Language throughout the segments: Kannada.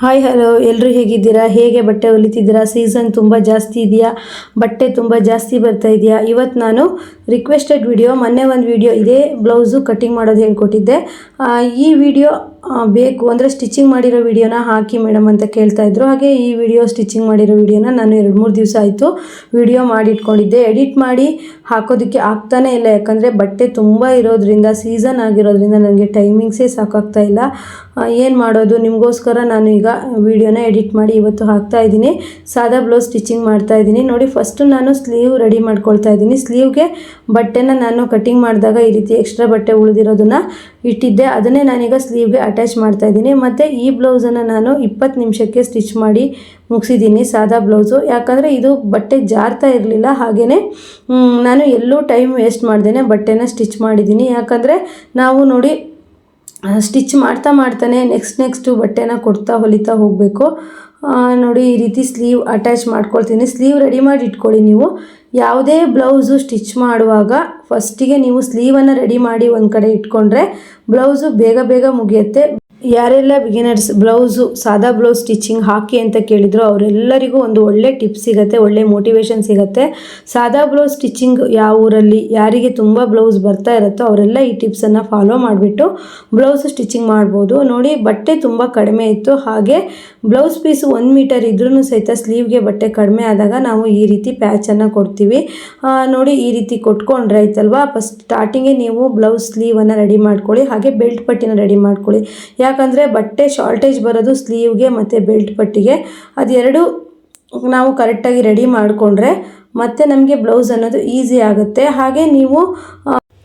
ಹಾಯ್ ಹಲೋ ಎಲ್ಲರೂ ಹೇಗಿದ್ದೀರಾ? ಹೇಗೆ ಬಟ್ಟೆ ಹೊಲಿತಿದ್ದೀರಾ? ಸೀಸನ್ ತುಂಬ ಜಾಸ್ತಿ ಇದೆಯಾ? ಬಟ್ಟೆ ತುಂಬ ಜಾಸ್ತಿ ಬರ್ತಾ ಇದೆಯಾ? ಇವತ್ತು ನಾನು ರಿಕ್ವೆಸ್ಟೆಡ್ ವಿಡಿಯೋ ಮೊನ್ನೆ ಒಂದು ವಿಡಿಯೋ ಇದೇ ಬ್ಲೌಸು ಕಟ್ಟಿಂಗ್ ಮಾಡೋದು ಹೇಳ್ಕೊಟ್ಟಿದ್ದೆ. ಈ ವಿಡಿಯೋ ಬೇಕು ಅಂದರೆ ಸ್ಟಿಚಿಂಗ್ ಮಾಡಿರೋ ವಿಡಿಯೋನ ಹಾಕಿ ಮೇಡಮ್ ಅಂತ ಕೇಳ್ತಾ ಇದ್ರು. ಹಾಗೆ ಈ ವಿಡಿಯೋ ಸ್ಟಿಚಿಂಗ್ ಮಾಡಿರೋ ವಿಡಿಯೋನ ನಾನು ಎರಡು ಮೂರು ದಿವಸ ಆಯಿತು ವಿಡಿಯೋ ಮಾಡಿ ಇಟ್ಕೊಂಡಿದ್ದೆ ಎಡಿಟ್ ಮಾಡಿ ಹಾಕೋದಕ್ಕೆ ಆಗ್ತಾನೇ ಇಲ್ಲ. ಯಾಕಂದರೆ ಬಟ್ಟೆ ತುಂಬ ಇರೋದ್ರಿಂದ ಸೀಸನ್ ಆಗಿರೋದ್ರಿಂದ ನನಗೆ ಟೈಮಿಂಗ್ಸೇ ಸಾಕಾಗ್ತಾ ಇಲ್ಲ. ಏನು ಮಾಡೋದು? ನಿಮಗೋಸ್ಕರ ನಾನು ಈಗ ವಿಡಿಯೋನ ಎಡಿಟ್ ಮಾಡಿ ಇವತ್ತು ಹಾಕ್ತಾ ಇದ್ದೀನಿ. ಸಾದಾ ಬ್ಲೌಸ್ ಸ್ಟಿಚಿಂಗ್ ಮಾಡ್ತಾ ಇದ್ದೀನಿ. ನೋಡಿ ಫಸ್ಟು ನಾನು ಸ್ಲೀವ್ ರೆಡಿ ಮಾಡ್ಕೊಳ್ತಾ ಇದ್ದೀನಿ. ಸ್ಲೀವ್ಗೆ ಬಟ್ಟೆನ ನಾನು ಕಟಿಂಗ್ ಮಾಡಿದಾಗ ಈ ರೀತಿ ಎಕ್ಸ್ಟ್ರಾ ಬಟ್ಟೆ ಉಳಿದಿರೋದನ್ನ ಇಟ್ಟಿದ್ದೆ. ಅದನ್ನೇ ನಾನೀಗ ಸ್ಲೀವ್ಗೆ ಅಟ್ಯಾಚ್ ಮಾಡ್ತಾ ಇದ್ದೀನಿ. ಮತ್ತು ಈ ಬ್ಲೌಸನ್ನು ನಾನು ಇಪ್ಪತ್ತು ನಿಮಿಷಕ್ಕೆ ಸ್ಟಿಚ್ ಮಾಡಿ ಮುಗಿಸಿದ್ದೀನಿ ಸಾದಾ ಬ್ಲೌಸು ಯಾಕಂದರೆ ಇದು ಬಟ್ಟೆ ಜಾರ್ತಾ ಇರಲಿಲ್ಲ ಹಾಗೆಯೇ ನಾನು ಎಲ್ಲೂ ಟೈಮ್ ವೇಸ್ಟ್ ಮಾಡ್ದೇ ಬಟ್ಟೆನ ಸ್ಟಿಚ್ ಮಾಡಿದ್ದೀನಿ. ಯಾಕಂದರೆ ನಾವು ನೋಡಿ ಸ್ಟಿಚ್ ಮಾಡ್ತಾ ಮಾಡ್ತಾನೆ ನೆಕ್ಸ್ಟ್ ನೆಕ್ಸ್ಟು ಬಟ್ಟೆನ ಕೊಡ್ತಾ ಹೊಲಿತಾ ಹೋಗಬೇಕು. ನೋಡಿ ಈ ರೀತಿ ಸ್ಲೀವ್ ಅಟ್ಯಾಚ್ ಮಾಡ್ಕೊಳ್ತೀನಿ. ಸ್ಲೀವ್ ರೆಡಿ ಮಾಡಿ ಇಟ್ಕೊಳ್ಳಿ ನೀವು. ಯಾವುದೇ ಬ್ಲೌಸು ಸ್ಟಿಚ್ ಮಾಡುವಾಗ ಫಸ್ಟಿಗೆ ನೀವು ಸ್ಲೀವನ್ನು ರೆಡಿ ಮಾಡಿ ಒಂದು ಕಡೆ ಇಟ್ಕೊಂಡ್ರೆ ಬ್ಲೌಸು ಬೇಗ ಬೇಗ ಮುಗಿಯುತ್ತೆ. ಯಾರೆಲ್ಲ ಬಿಗಿನರ್ಸ್ ಬ್ಲೌಸು ಸಾದಾ ಬ್ಲೌಸ್ ಸ್ಟಿಚಿಂಗ್ ಹಾಕಿ ಅಂತ ಕೇಳಿದ್ರು ಅವರೆಲ್ಲರಿಗೂ ಒಂದು ಒಳ್ಳೆ ಟಿಪ್ ಸಿಗುತ್ತೆ, ಒಳ್ಳೆ ಮೋಟಿವೇಶನ್ ಸಿಗುತ್ತೆ. ಸಾದಾ ಬ್ಲೌಸ್ ಸ್ಟಿಚಿಂಗ್ ಯಾವ ಊರಲ್ಲಿ, ಯಾರಿಗೆ ತುಂಬ ಬ್ಲೌಸ್ ಬರ್ತಾ ಇರುತ್ತೋ ಅವರೆಲ್ಲ ಈ ಟಿಪ್ಸನ್ನು ಫಾಲೋ ಮಾಡಿಬಿಟ್ಟು ಬ್ಲೌಸ್ ಸ್ಟಿಚಿಂಗ್ ಮಾಡ್ಬೋದು. ನೋಡಿ, ಬಟ್ಟೆ ತುಂಬ ಕಡಿಮೆ ಇತ್ತು. ಹಾಗೆ ಬ್ಲೌಸ್ ಪೀಸ್ ಒಂದು ಮೀಟರ್ ಇದ್ರೂ ಸಹಿತ ಸ್ಲೀವ್ಗೆ ಬಟ್ಟೆ ಕಡಿಮೆ ಆದಾಗ ನಾವು ಈ ರೀತಿ ಪ್ಯಾಚನ್ನು ಕೊಡ್ತೀವಿ. ನೋಡಿ, ಈ ರೀತಿ ಕೊಟ್ಕೊಂಡ್ರೆ ಆಯ್ತಲ್ವಾ? ಫಸ್ಟ್ ಸ್ಟಾರ್ಟಿಂಗೇ ನೀವು ಬ್ಲೌಸ್ ಸ್ಲೀವನ್ನು ರೆಡಿ ಮಾಡ್ಕೊಳ್ಳಿ, ಹಾಗೆ ಬೆಲ್ಟ್ ಪಟ್ಟಿನ ರೆಡಿ ಮಾಡ್ಕೊಳ್ಳಿ. ಯಾಕಂದರೆ ಬಟ್ಟೆ ಶಾರ್ಟೇಜ್ ಬರೋದು ಸ್ಲೀವ್ಗೆ ಮತ್ತು ಬೆಲ್ಟ್ ಪಟ್ಟಿಗೆ. ಅದೆರಡು ನಾವು ಕರೆಕ್ಟಾಗಿ ರೆಡಿ ಮಾಡಿಕೊಂಡ್ರೆ ಮತ್ತೆ ನಮಗೆ ಬ್ಲೌಸ್ ಅನ್ನೋದು ಈಸಿ ಆಗುತ್ತೆ. ಹಾಗೆ ನೀವು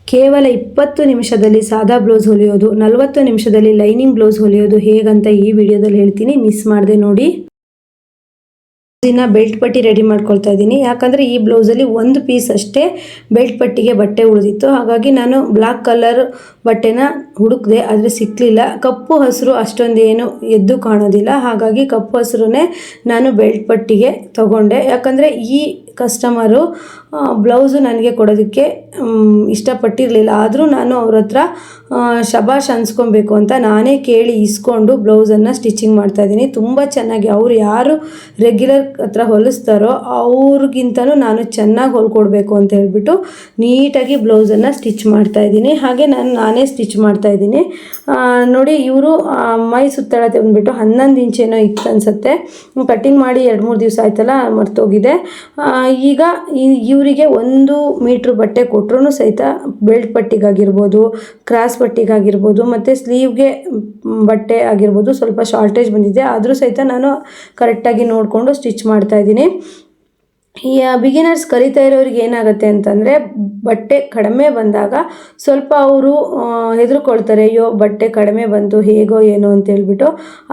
ಕೇವಲ ಇಪ್ಪತ್ತು ನಿಮಿಷದಲ್ಲಿ ಸಾದಾ ಬ್ಲೌಸ್ ಹೊಲಿಯೋದು, ನಲವತ್ತು ನಿಮಿಷದಲ್ಲಿ ಲೈನಿಂಗ್ ಬ್ಲೌಸ್ ಹೊಲಿಯೋದು ಹೇಗಂತ ಈ ವಿಡಿಯೋದಲ್ಲಿ ಹೇಳ್ತೀನಿ. ಮಿಸ್ ಮಾಡಿದೆ ನೋಡಿ. ದಿನ ಬೆಲ್ಟ್ ಪಟ್ಟಿ ರೆಡಿ ಮಾಡ್ಕೊಳ್ತಾ ಇದ್ದೀನಿ. ಯಾಕಂದರೆ ಈ ಬ್ಲೌಸಲ್ಲಿ ಒಂದು ಪೀಸ್ ಅಷ್ಟೇ ಬೆಲ್ಟ್ ಪಟ್ಟಿಗೆ ಬಟ್ಟೆ ಉಳಿದಿತ್ತು. ಹಾಗಾಗಿ ನಾನು ಬ್ಲಾಕ್ ಕಲರ್ ಬಟ್ಟೆನ ಹುಡುಕ್ದೆ, ಆದರೆ ಸಿಕ್ಕಲಿಲ್ಲ ಕಪ್ಪು ಹಸಿರು ಅಷ್ಟೊಂದೇನು ಎದ್ದು ಕಾಣೋದಿಲ್ಲ. ಹಾಗಾಗಿ ಕಪ್ಪು ಹಸಿರುನೇ ನಾನು ಬೆಲ್ಟ್ ಪಟ್ಟಿಗೆ ತಗೊಂಡೆ. ಯಾಕಂದರೆ ಈ ಕಸ್ಟಮರು ಬ್ಲೌಸು ನನಗೆ ಕೊಡೋದಕ್ಕೆ ಇಷ್ಟಪಟ್ಟಿರಲಿಲ್ಲ. ಆದರೂ ನಾನು ಅವ್ರ ಹತ್ರ ಶಬಾಷ್ ಅನ್ಸ್ಕೊಬೇಕು ಅಂತ ನಾನೇ ಕೇಳಿ ಇಸ್ಕೊಂಡು ಬ್ಲೌಸನ್ನು ಸ್ಟಿಚಿಂಗ್ ಮಾಡ್ತಾಯಿದ್ದೀನಿ ತುಂಬ ಚೆನ್ನಾಗಿ ಅವರು ಯಾರು ರೆಗ್ಯುಲರ್ ಹತ್ರ ಹೊಲಿಸ್ತಾರೋ ಅವ್ರಿಗಿಂತಲೂ ನಾನು ಚೆನ್ನಾಗಿ ಹೊಲ್ಕೊಡ್ಬೇಕು ಅಂತ ಹೇಳ್ಬಿಟ್ಟು ನೀಟಾಗಿ ಬ್ಲೌಸನ್ನು ಸ್ಟಿಚ್ ಮಾಡ್ತಾಯಿದ್ದೀನಿ ಹಾಗೆ ನಾನು, ನಾನೇ ಸ್ಟಿಚ್ ಮಾಡ್ತಾಯಿದ್ದೀನಿ ನೋಡಿ ಇವರು ಮೈ ಸುತ್ತಳತೆ ಬಂದ್ಬಿಟ್ಟು ಹನ್ನೊಂದು ಇಂಚೇನೋ ಇತ್ತು ಅನಿಸುತ್ತೆ. ಕಟ್ಟಿಂಗ್ ಮಾಡಿ ಎರಡು ಮೂರು ದಿವಸ ಆಯ್ತಲ್ಲ, ಮರ್ತೋಗಿದೆ. ಈಗ ಇವರಿಗೆ ಒಂದು ಮೀಟ್ರ್ ಬಟ್ಟೆ ಕೊಟ್ಟರು ಸಹಿತ ಬೆಲ್ಟ್ ಪಟ್ಟಿಗಾಗಿರ್ಬೋದು, ಕ್ರಾಸ್ ಪಟ್ಟಿಗಾಗಿರ್ಬೋದು, ಮತ್ತು ಸ್ಲೀವ್ಗೆ ಬಟ್ಟೆ ಆಗಿರ್ಬೋದು ಸ್ವಲ್ಪ ಶಾರ್ಟೇಜ್ ಬಂದಿದೆ. ಆದರೂ ಸಹಿತ ನಾನು ಕರೆಕ್ಟಾಗಿ ನೋಡಿಕೊಂಡು ಸ್ಟಿಚ್ ಮಾಡ್ತಾಯಿದ್ದೀನಿ ಈ ಬಿಗಿನರ್ಸ್ ಕಲಿತಾ ಇರೋರಿಗೆ ಏನಾಗುತ್ತೆ ಅಂತಂದರೆ, ಬಟ್ಟೆ ಕಡಿಮೆ ಬಂದಾಗ ಸ್ವಲ್ಪ ಅವರು ಹೆದರ್ಕೊಳ್ತಾರೆ, ಅಯ್ಯೋ, ಬಟ್ಟೆ ಕಡಿಮೆ ಬಂತು, ಹೇಗೋ ಏನೋ ಅಂತ ಹೇಳ್ಬಿಟ್ಟು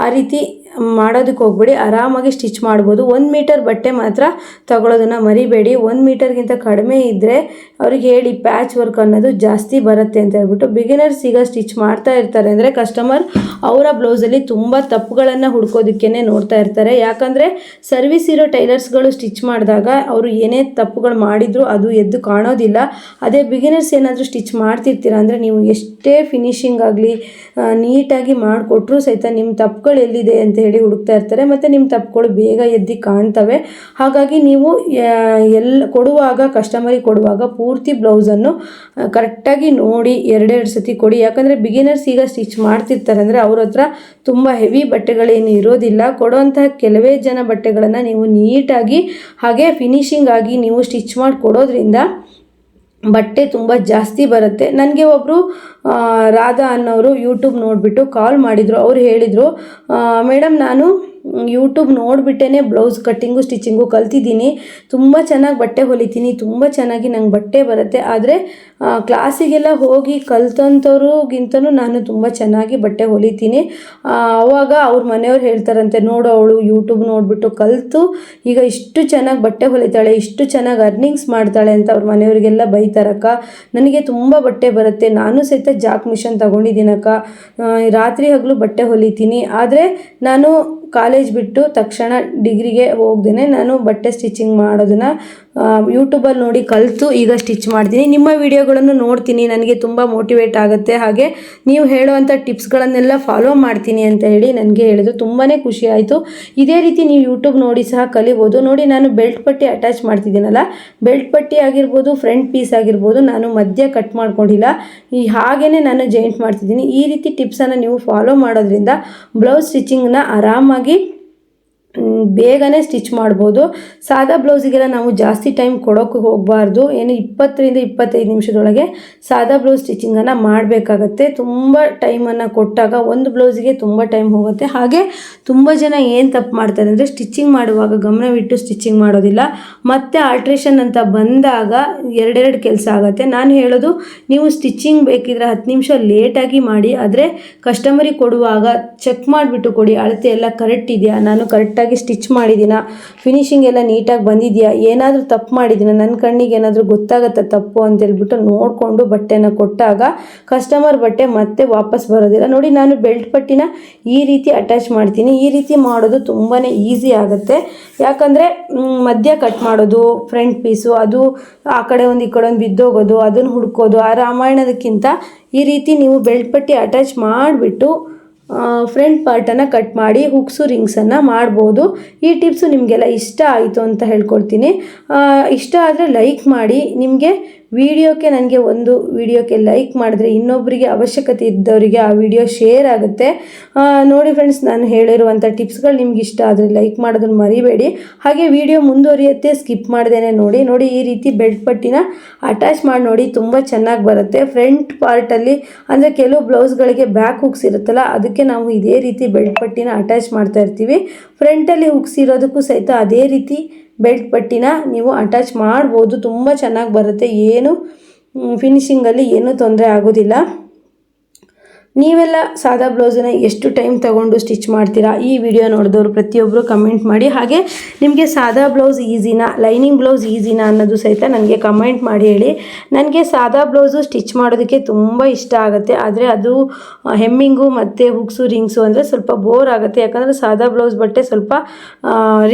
ಆ ರೀತಿ ಮಾಡೋದಕ್ಕೆ ಹೋಗ್ಬೇಡಿ. ಆರಾಮಾಗಿ ಸ್ಟಿಚ್ ಮಾಡ್ಬೋದು. ಒಂದು ಮೀಟರ್ ಬಟ್ಟೆ ಮಾತ್ರ ತಗೊಳ್ಳೋದನ್ನು ಮರಿಬೇಡಿ. ಒಂದು ಮೀಟರ್ಗಿಂತ ಕಡಿಮೆ ಇದ್ದರೆ ಅವ್ರಿಗೆ ಹೇಳಿ ಪ್ಯಾಚ್ ವರ್ಕ್ ಅನ್ನೋದು ಜಾಸ್ತಿ ಬರುತ್ತೆ ಅಂತ ಹೇಳ್ಬಿಟ್ಟು ಬಿಗಿನರ್ಸ್ ಈಗ ಸ್ಟಿಚ್ ಮಾಡ್ತಾ ಇರ್ತಾರೆ ಅಂದರೆ ಕಸ್ಟಮರ್ ಅವರ ಬ್ಲೌಸಲ್ಲಿ ತುಂಬ ತಪ್ಪುಗಳನ್ನು ಹುಡ್ಕೋದಕ್ಕೇ ನೋಡ್ತಾ ಇರ್ತಾರೆ. ಯಾಕಂದರೆ ಸರ್ವಿಸ್ ಇರೋ ಟೈಲರ್ಸ್ಗಳು ಸ್ಟಿಚ್ ಮಾಡಿದಾಗ ಅವರು ಏನೇ ತಪ್ಪುಗಳು ಮಾಡಿದ್ರು ಅದು ಎದ್ದು ಕಾಣೋದಿಲ್ಲ. ಅದೇ ಬಿಗಿನರ್ಸ್ ಏನಾದರೂ ಸ್ಟಿಚ್ ಮಾಡ್ತಿರ್ತೀರ ಅಂದರೆ ನೀವು ಎಷ್ಟೇ ಫಿನಿಶಿಂಗ್ ಆಗಲಿ ನೀಟಾಗಿ ಮಾಡಿಕೊಟ್ರೂ ಸಹಿತ ನಿಮ್ಮ ತಪ್ಪುಗಳು ಎಲ್ಲಿದೆ ಅಂತ ಹೇಳಿ ಹುಡುಕ್ತಾ ಇರ್ತಾರೆ ಮತ್ತು ನಿಮ್ಮ ತಪ್ಪುಗಳು ಬೇಗ ಎದ್ದು ಕಾಣ್ತವೆ. ಹಾಗಾಗಿ ನೀವು ಎಲ್, ಕೊಡುವಾಗ ಕಸ್ಟಮರಿಗೆ ಕೊಡುವಾಗ ಪೂರ್ತಿ ಬ್ಲೌಸನ್ನು ಕರೆಕ್ಟಾಗಿ ನೋಡಿ ಎರಡೆರಡು ಸತಿ ಕೊಡಿ. ಯಾಕಂದರೆ ಬಿಗಿನರ್ಸ್ ಈಗ ಸ್ಟಿಚ್ ಮಾಡ್ತಿರ್ತಾರೆ ಅಂದರೆ ಅವ್ರ ಹತ್ರ ತುಂಬ ಹೆವಿ ಬಟ್ಟೆಗಳೇನು ಇರೋದಿಲ್ಲ. ಕೊಡೋಂತಹ ಕೆಲವೇ ಜನ ಬಟ್ಟೆಗಳನ್ನು ನೀವು ನೀಟಾಗಿ, ಹಾಗೆ ಫಿನಿಶಿಂಗ್ ಆಗಿ ನೀವು ಸ್ಟಿಚ್ ಮಾಡಿ ಕೊಡೋದ್ರಿಂದ ಬಟ್ಟೆ ತುಂಬ ಜಾಸ್ತಿ ಬರುತ್ತೆ. ನನಗೆ ಒಬ್ಬರು ರಾಧಾ ಅನ್ನೋರು ಯೂಟ್ಯೂಬ್ ನೋಡಿಬಿಟ್ಟು ಕಾಲ್ ಮಾಡಿದರು. ಅವ್ರು ಹೇಳಿದರು ಮೇಡಮ್ ನಾನು ಯೂಟ್ಯೂಬ್ ನೋಡಿಬಿಟ್ಟೇ ಬ್ಲೌಸ್ ಕಟ್ಟಿಂಗು ಸ್ಟಿಚಿಂಗು ಕಲ್ತಿದ್ದೀನಿ. ತುಂಬ ಚೆನ್ನಾಗಿ ಬಟ್ಟೆ ಹೊಲಿತೀನಿ, ತುಂಬ ಚೆನ್ನಾಗಿ ನಂಗೆ ಬಟ್ಟೆ ಬರುತ್ತೆ. ಆದರೆ ಕ್ಲಾಸಿಗೆಲ್ಲ ಹೋಗಿ ಕಲ್ತಂಥವ್ರಿಗಿಂತನೂ ನಾನು ತುಂಬ ಚೆನ್ನಾಗಿ ಬಟ್ಟೆ ಹೊಲಿತೀನಿ. ಆವಾಗ ಅವ್ರ ಮನೆಯವ್ರು ಹೇಳ್ತಾರಂತೆ, ನೋಡು ಅವಳು ಯೂಟ್ಯೂಬ್ ನೋಡಿಬಿಟ್ಟು ಕಲಿತು, ಈಗ ಇಷ್ಟು ಚೆನ್ನಾಗಿ ಬಟ್ಟೆ ಹೊಲಿತಾಳೆ, ಇಷ್ಟು ಚೆನ್ನಾಗಿ ಅರ್ನಿಂಗ್ಸ್ ಮಾಡ್ತಾಳೆ ಅಂತ ಅವ್ರ ಮನೆಯವರಿಗೆಲ್ಲ ಬೈತಾರಕ್ಕ. ನನಗೆ ತುಂಬ ಬಟ್ಟೆ ಬರುತ್ತೆ, ನಾನು ಸಹಿತ ಜಾಕ್ ಮಿಷನ್ ತಗೊಂಡಿದ್ದೀನಕ್ಕ. ರಾತ್ರಿ ಹಗಲು ಬಟ್ಟೆ ಹೊಲಿತೀನಿ. ಆದರೆ, ನಾನು ಕಾಲೇಜ್ ಬಿಟ್ಟು ತಕ್ಷಣ ಡಿಗ್ರಿಗೆ ಹೋಗ್ದೇ ನಾನು ಬಟ್ಟೆ ಸ್ಟಿಚಿಂಗ್ ಮಾಡೋದನ್ನು ಯೂಟ್ಯೂಬಲ್ಲಿ ನೋಡಿ ಕಲಿತು ಈಗ ಸ್ಟಿಚ್ ಮಾಡ್ತೀನಿ. ನಿಮ್ಮ ವಿಡಿಯೋಗಳನ್ನು ನೋಡ್ತೀನಿ. ನನಗೆ ತುಂಬ ಮೋಟಿವೇಟ್ ಆಗುತ್ತೆ. ಹಾಗೆ ನೀವು ಹೇಳುವಂಥ ಟಿಪ್ಸ್ಗಳನ್ನೆಲ್ಲ ಫಾಲೋ ಮಾಡ್ತೀನಿ ಅಂತ ಹೇಳಿ ನನಗೆ ಹೇಳಿದ್ರು. ತುಂಬಾ ಖುಷಿ ಆಯಿತು. ಇದೇ ರೀತಿ ನೀವು ಯೂಟ್ಯೂಬ್ ನೋಡಿ ಸಹ ಕಲಿಬೋದು. ನೋಡಿ, ನಾನು ಬೆಲ್ಟ್ ಪಟ್ಟಿ ಅಟ್ಯಾಚ್ ಮಾಡ್ತಿದ್ದೀನಲ್ಲ. ಬೆಲ್ಟ್ ಪಟ್ಟಿ ಆಗಿರ್ಬೋದು ಫ್ರಂಟ್ ಪೀಸ್ ಆಗಿರ್ಬೋದು, ನಾನು ಮಧ್ಯ ಕಟ್ ಮಾಡ್ಕೊಂಡಿಲ್ಲ. ಈ ಹಾಗೇ ನಾನು ಜಾಯಿಂಟ್ ಮಾಡ್ತಿದ್ದೀನಿ. ಈ ರೀತಿ ಟಿಪ್ಸನ್ನು ನೀವು ಫಾಲೋ ಮಾಡೋದ್ರಿಂದ ಬ್ಲೌಸ್ ಸ್ಟಿಚಿಂಗ್ನ ಆರಾಮಾಗಿ ಬೇಗನೆ ಸ್ಟಿಚ್ ಮಾಡ್ಬೋದು. ಸಾದಾ ಬ್ಲೌಸಿಗೆಲ್ಲ ನಾವು ಜಾಸ್ತಿ ಟೈಮ್ ಕೊಡೋಕ್ಕೆ ಹೋಗಬಾರ್ದು. ಏನು ಇಪ್ಪತ್ತರಿಂದ ಇಪ್ಪತ್ತೈದು ನಿಮಿಷದೊಳಗೆ ಸಾದಾ ಬ್ಲೌಸ್ ಸ್ಟಿಚಿಂಗನ್ನು ಮಾಡಬೇಕಾಗತ್ತೆ. ತುಂಬ ಟೈಮನ್ನು ಕೊಟ್ಟಾಗ ಒಂದು ಬ್ಲೌಸಿಗೆ ತುಂಬ ಟೈಮ್ ಹೋಗುತ್ತೆ. ಹಾಗೆ ತುಂಬ ಜನ ಏನು ತಪ್ಪು ಮಾಡ್ತಾರೆ ಅಂದರೆ ಸ್ಟಿಚಿಂಗ್ ಮಾಡುವಾಗ ಗಮನವಿಟ್ಟು ಸ್ಟಿಚಿಂಗ್ ಮಾಡೋದಿಲ್ಲ. ಮತ್ತೆ ಆಲ್ಟ್ರೇಷನ್ ಅಂತ ಬಂದಾಗ ಎರಡೆರಡು ಕೆಲಸ ಆಗುತ್ತೆ. ನಾನು ಹೇಳೋದು, ನೀವು ಸ್ಟಿಚಿಂಗ್ ಬೇಕಿದ್ರೆ ಹತ್ತು ನಿಮಿಷ ಲೇಟಾಗಿ ಮಾಡಿ. ಆದರೆ ಕಸ್ಟಮರಿಗೆ ಕೊಡುವಾಗ ಚೆಕ್ ಮಾಡಿಬಿಟ್ಟು ಕೊಡಿ. ಅಳತೆ ಎಲ್ಲ ಕರೆಕ್ಟ್ ಇದೆಯಾ? ನಾನು ಕರೆಕ್ಟಾಗಿ ಸ್ಟಿಚ್ ಮಾಡಿದ್ದೀನ? ಫಿನಿಷಿಂಗ್ ಎಲ್ಲ ನೀಟಾಗಿ ಬಂದಿದೆಯಾ? ಏನಾದರೂ ತಪ್ಪು ಮಾಡಿದ್ದೀನ? ನನ್ನ ಕಣ್ಣಿಗೆ ಏನಾದರೂ ಗೊತ್ತಾಗತ್ತೆ ತಪ್ಪು ಅಂತ ಹೇಳ್ಬಿಟ್ಟು ನೋಡಿಕೊಂಡು ಬಟ್ಟೆನ ಕೊಟ್ಟಾಗ ಕಸ್ಟಮರ್ ಬಟ್ಟೆ ಮತ್ತೆ ವಾಪಸ್ ಬರೋದಿಲ್ಲ. ನೋಡಿ, ನಾನು ಬೆಲ್ಟ್ ಪಟ್ಟಿನ ಈ ರೀತಿ ಅಟ್ಯಾಚ್ ಮಾಡ್ತೀನಿ. ಈ ರೀತಿ ಮಾಡೋದು ತುಂಬಾ ಈಸಿ ಆಗುತ್ತೆ. ಯಾಕಂದರೆ ಮಧ್ಯ ಕಟ್ ಮಾಡೋದು ಫ್ರಂಟ್ ಪೀಸು ಅದು ಆ ಕಡೆ ಒಂದು, ಈ ಕಡೆ ಒಂದು ಬಿದ್ದೋಗೋದು, ಅದನ್ನು ಹುಡ್ಕೋದು, ಆ ರಾಮಾಯಣದಕ್ಕಿಂತ ಈ ರೀತಿ ನೀವು ಬೆಲ್ಟ್ ಪಟ್ಟಿ ಅಟ್ಯಾಚ್ ಮಾಡಿಬಿಟ್ಟು ಫ್ರಂಟ್ ಪಾರ್ಟನ್ನು ಕಟ್ ಮಾಡಿ ಹುಕ್ಸು ರಿಂಗ್ಸನ್ನು ಮಾಡ್ಬೋದು. ಈ ಟಿಪ್ಸು ನಿಮಗೆಲ್ಲ ಇಷ್ಟ ಆಯಿತು ಅಂತ ಹೇಳ್ಕೊಳ್ತೀನಿ ಇಷ್ಟ ಆದರೆ ಲೈಕ್ ಮಾಡಿ. ನಿಮಗೆ ವಿಡಿಯೋಕ್ಕೆ ನನಗೆ ಒಂದು ವಿಡಿಯೋಕ್ಕೆ ಲೈಕ್ ಮಾಡಿದ್ರೆ ಇನ್ನೊಬ್ಬರಿಗೆ ಅವಶ್ಯಕತೆ ಇದ್ದವರಿಗೆ ಆ ವಿಡಿಯೋ ಶೇರ್ ಆಗುತ್ತೆ. ನೋಡಿ ಫ್ರೆಂಡ್ಸ್ ನಾನು ಹೇಳಿರುವಂಥ ಟಿಪ್ಸ್ಗಳು ನಿಮ್ಗೆ ಇಷ್ಟ ಆದರೆ ಲೈಕ್ ಮಾಡೋದನ್ನು ಮರಿಬೇಡಿ. ಹಾಗೆ ವಿಡಿಯೋ ಮುಂದುವರಿಯುತ್ತೆ, ಸ್ಕಿಪ್ ಮಾಡ್ದೇನೆ ನೋಡಿ. ನೋಡಿ, ಈ ರೀತಿ ಬೆಲ್ಟ್ ಪಟ್ಟಿನ ಅಟ್ಯಾಚ್ ಮಾಡಿ ನೋಡಿ, ತುಂಬ ಚೆನ್ನಾಗಿ ಬರುತ್ತೆ. ಫ್ರಂಟ್ ಪಾರ್ಟಲ್ಲಿ ಅಂದರೆ ಕೆಲವು ಬ್ಲೌಸ್ಗಳಿಗೆ ಬ್ಯಾಕ್ ಹುಕ್ಸ್ ಇರುತ್ತಲ್ಲ, ಅದಕ್ಕೆ ನಾವು ಇದೇ ರೀತಿ ಬೆಲ್ಟ್ ಪಟ್ಟಿನ ಅಟ್ಯಾಚ್ ಮಾಡ್ತಾ ಇರ್ತೀವಿ. ಫ್ರಂಟಲ್ಲಿ ಹುಕ್ಸ್ ಇರೋದಕ್ಕೂ ಸಹಿತ ಅದೇ ರೀತಿ ಬೆಲ್ಟ್ ಪಟ್ಟಿನ ನೀವು ಅಟ್ಯಾಚ್ ಮಾಡ್ಬೋದು. ತುಂಬ ಚೆನ್ನಾಗಿ ಬರುತ್ತೆ. ಏನು ಫಿನಿಶಿಂಗಲ್ಲಿ ಏನೂ ತೊಂದರೆ ಆಗೋದಿಲ್ಲ. ನೀವೆಲ್ಲ ಸಾದಾ ಬ್ಲೌಸನ್ನು ಎಷ್ಟು ಟೈಮ್ ತಗೊಂಡು ಸ್ಟಿಚ್ ಮಾಡ್ತೀರಾ? ಈ ವಿಡಿಯೋ ನೋಡಿದವರು ಪ್ರತಿಯೊಬ್ಬರು ಕಮೆಂಟ್ ಮಾಡಿ. ಹಾಗೆ ನಿಮಗೆ ಸಾದಾ ಬ್ಲೌಸ್ ಈಸಿನಾ ಲೈನಿಂಗ್ ಬ್ಲೌಸ್ ಈಸಿನಾ ಅನ್ನೋದು ಸಹಿತ ನನಗೆ ಕಮೆಂಟ್ ಮಾಡಿ ಹೇಳಿ. ನನಗೆ ಸಾದಾ ಬ್ಲೌಸು ಸ್ಟಿಚ್ ಮಾಡೋದಕ್ಕೆ ತುಂಬ ಇಷ್ಟ ಆಗುತ್ತೆ. ಆದರೆ ಅದು ಹೆಮ್ಮಿಂಗು ಮತ್ತು ಹುಕ್ಸು ರಿಂಗ್ಸು ಅಂದರೆ ಸ್ವಲ್ಪ ಬೋರ್ ಆಗುತ್ತೆ. ಯಾಕಂದರೆ ಸಾದಾ ಬ್ಲೌಸ್ ಬಟ್ಟೆ ಸ್ವಲ್ಪ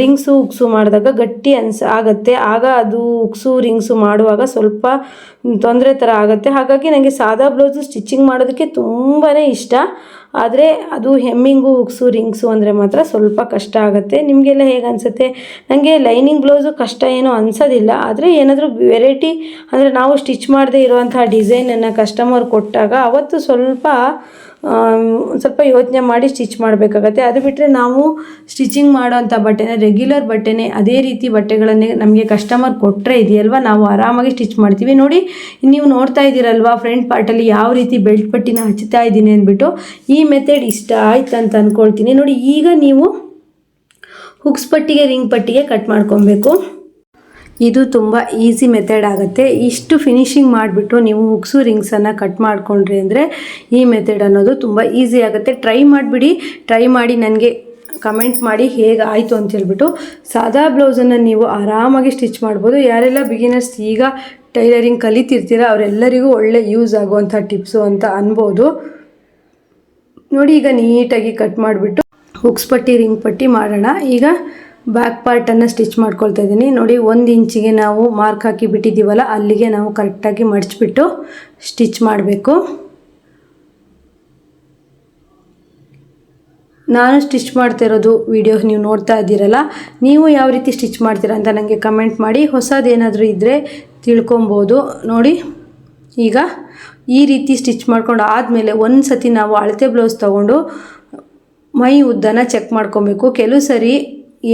ರಿಂಗ್ಸು ಉಕ್ಸು ಮಾಡಿದಾಗ ಗಟ್ಟಿ ಅನ್ಸ, ಆಗುತ್ತೆ. ಆಗ ಅದು ಉಕ್ಸು ರಿಂಗ್ಸು ಮಾಡುವಾಗ ಸ್ವಲ್ಪ ತೊಂದರೆ ಥರ ಆಗುತ್ತೆ. ಹಾಗಾಗಿ ನನಗೆ ಸಾದಾ ಬ್ಲೌಸು ಸ್ಟಿಚಿಂಗ್ ಮಾಡೋದಕ್ಕೆ ತುಂಬಾ ಇಷ್ಟ. ಆದರೆ ಅದು ಹೆಮ್ಮಿಂಗು, ಉಕ್ಸು, ರಿಂಗ್ಸು ಅಂದರೆ ಮಾತ್ರ ಸ್ವಲ್ಪ ಕಷ್ಟ ಆಗುತ್ತೆ. ನಿಮಗೆಲ್ಲ ಹೇಗೆ ಅನಿಸುತ್ತೆ? ನನಗೆ ಲೈನಿಂಗ್ ಬ್ಲೌಸು ಕಷ್ಟ ಏನೋ ಅನಿಸೋದಿಲ್ಲ. ಆದರೆ ಏನಾದರೂ ವೆರೈಟಿ ಅಂದರೆ ನಾವು ಸ್ಟಿಚ್ ಮಾಡದೇ ಇರುವಂಥ ಡಿಸೈನನ್ನು ಕಸ್ಟಮರ್ ಕೊಟ್ಟಾಗ ಅವತ್ತು ಸ್ವಲ್ಪ ಸ್ವಲ್ಪ ಯೋಚನೆ ಮಾಡಿ ಸ್ಟಿಚ್ ಮಾಡಬೇಕಾಗತ್ತೆ. ಅದು ಬಿಟ್ಟರೆ ನಾವು ಸ್ಟಿಚಿಂಗ್ ಮಾಡೋವಂಥ ಬಟ್ಟೆನೇ ರೆಗ್ಯುಲರ್ ಬಟ್ಟೆನೇ ಅದೇ ರೀತಿ ಬಟ್ಟೆಗಳನ್ನೇ ನಮಗೆ ಕಸ್ಟಮರ್ ಕೊಟ್ಟರೆ ಇದೆಯಲ್ವ? ನಾವು ಆರಾಮಾಗಿ ಸ್ಟಿಚ್ ಮಾಡ್ತೀವಿ. ನೋಡಿ, ನೀವು ನೋಡ್ತಾ ಇದ್ದೀರಲ್ವ ಫ್ರಂಟ್ ಪಾರ್ಟಲ್ಲಿ ಯಾವ ರೀತಿ ಬೆಲ್ಟ್ ಪಟ್ಟಿನ ಹಚ್ಚುತ್ತಾ ಇದ್ದೀನಿ ಅಂದ್ಬಿಟ್ಟು, ಈ ಮೆಥಡ್ ಇಷ್ಟ ಆಯ್ತು ಅಂತ ಅಂದ್ಕೊಳ್ತೀನಿ ನೋಡಿ, ಈಗ ನೀವು ಹುಕ್ಸ್ ಪಟ್ಟಿಗೆ ರಿಂಗ್ ಪಟ್ಟಿಗೆ ಕಟ್ ಮಾಡ್ಕೊಬೇಕು. ಇದು ತುಂಬ ಈಸಿ ಮೆಥಡ್ ಆಗುತ್ತೆ. ಇಷ್ಟು ಫಿನಿಶಿಂಗ್ ಮಾಡಿಬಿಟ್ಟು ನೀವು ಹುಕ್ಸು ರಿಂಗ್ಸನ್ನು ಕಟ್ ಮಾಡಿಕೊಂಡ್ರಿ ಅಂದರೆ ಈ ಮೆಥಡ್ ಅನ್ನೋದು ತುಂಬ ಈಸಿ ಆಗುತ್ತೆ. ಟ್ರೈ ಮಾಡಿಬಿಡಿ. ಟ್ರೈ ಮಾಡಿ ನನಗೆ ಕಮೆಂಟ್ ಮಾಡಿ ಹೇಗೆ ಆಯಿತು ಅಂತ ಹೇಳ್ಬಿಟ್ಟು ಸಾದಾ ಬ್ಲೌಸನ್ನು ನೀವು ಆರಾಮಾಗಿ ಸ್ಟಿಚ್ ಮಾಡ್ಬೋದು. ಯಾರೆಲ್ಲ ಬಿಗಿನರ್ಸ್ ಈಗ ಟೈಲರಿಂಗ್ ಕಲಿತಿರ್ತೀರ, ಅವರೆಲ್ಲರಿಗೂ ಒಳ್ಳೆ ಯೂಸ್ ಆಗುವಂಥ ಟಿಪ್ಸು ಅಂತ ಅನ್ಬೋದು. ನೋಡಿ ಈಗ ನೀಟಾಗಿ ಕಟ್ ಮಾಡಿಬಿಟ್ಟು ಹುಕ್ಸ್ ಪಟ್ಟಿ ರಿಂಗ್ ಪಟ್ಟಿ ಮಾಡೋಣ. ಈಗ ಬ್ಯಾಕ್ ಪಾರ್ಟನ್ನು ಸ್ಟಿಚ್ ಮಾಡ್ಕೊಳ್ತಾ ಇದ್ದೀನಿ ನೋಡಿ ಒಂದು ಇಂಚಿಗೆ ನಾವು ಮಾರ್ಕ್ ಹಾಕಿ ಬಿಟ್ಟಿದ್ದೀವಲ್ಲ, ಅಲ್ಲಿಗೆ ನಾವು ಕರೆಕ್ಟಾಗಿ ಮಡಚಿಬಿಟ್ಟು ಸ್ಟಿಚ್ ಮಾಡಬೇಕು. ನಾನು ಸ್ಟಿಚ್ ಮಾಡ್ತಾ ಇರೋದು ವಿಡಿಯೋ ನೀವು ನೋಡ್ತಾ ಇದ್ದೀರಲ್ಲ, ನೀವು ಯಾವ ರೀತಿ ಸ್ಟಿಚ್ ಮಾಡ್ತೀರಾ ಅಂತ ನನಗೆ ಕಮೆಂಟ್ ಮಾಡಿ. ಹೊಸದೇನಾದರೂ ಇದ್ದರೆ ತಿಳ್ಕೊಬೋದು. ನೋಡಿ, ಈಗ ಈ ರೀತಿ ಸ್ಟಿಚ್ ಮಾಡ್ಕೊಂಡು ಆದಮೇಲೆ ಒಂದು ಸತಿ ನಾವು ಅಳತೆ ಬ್ಲೌಸ್ ತೊಗೊಂಡು ಮೈ ಉದ್ದನ ಚೆಕ್ ಮಾಡ್ಕೊಬೇಕು. ಕೆಲವು ಸರಿ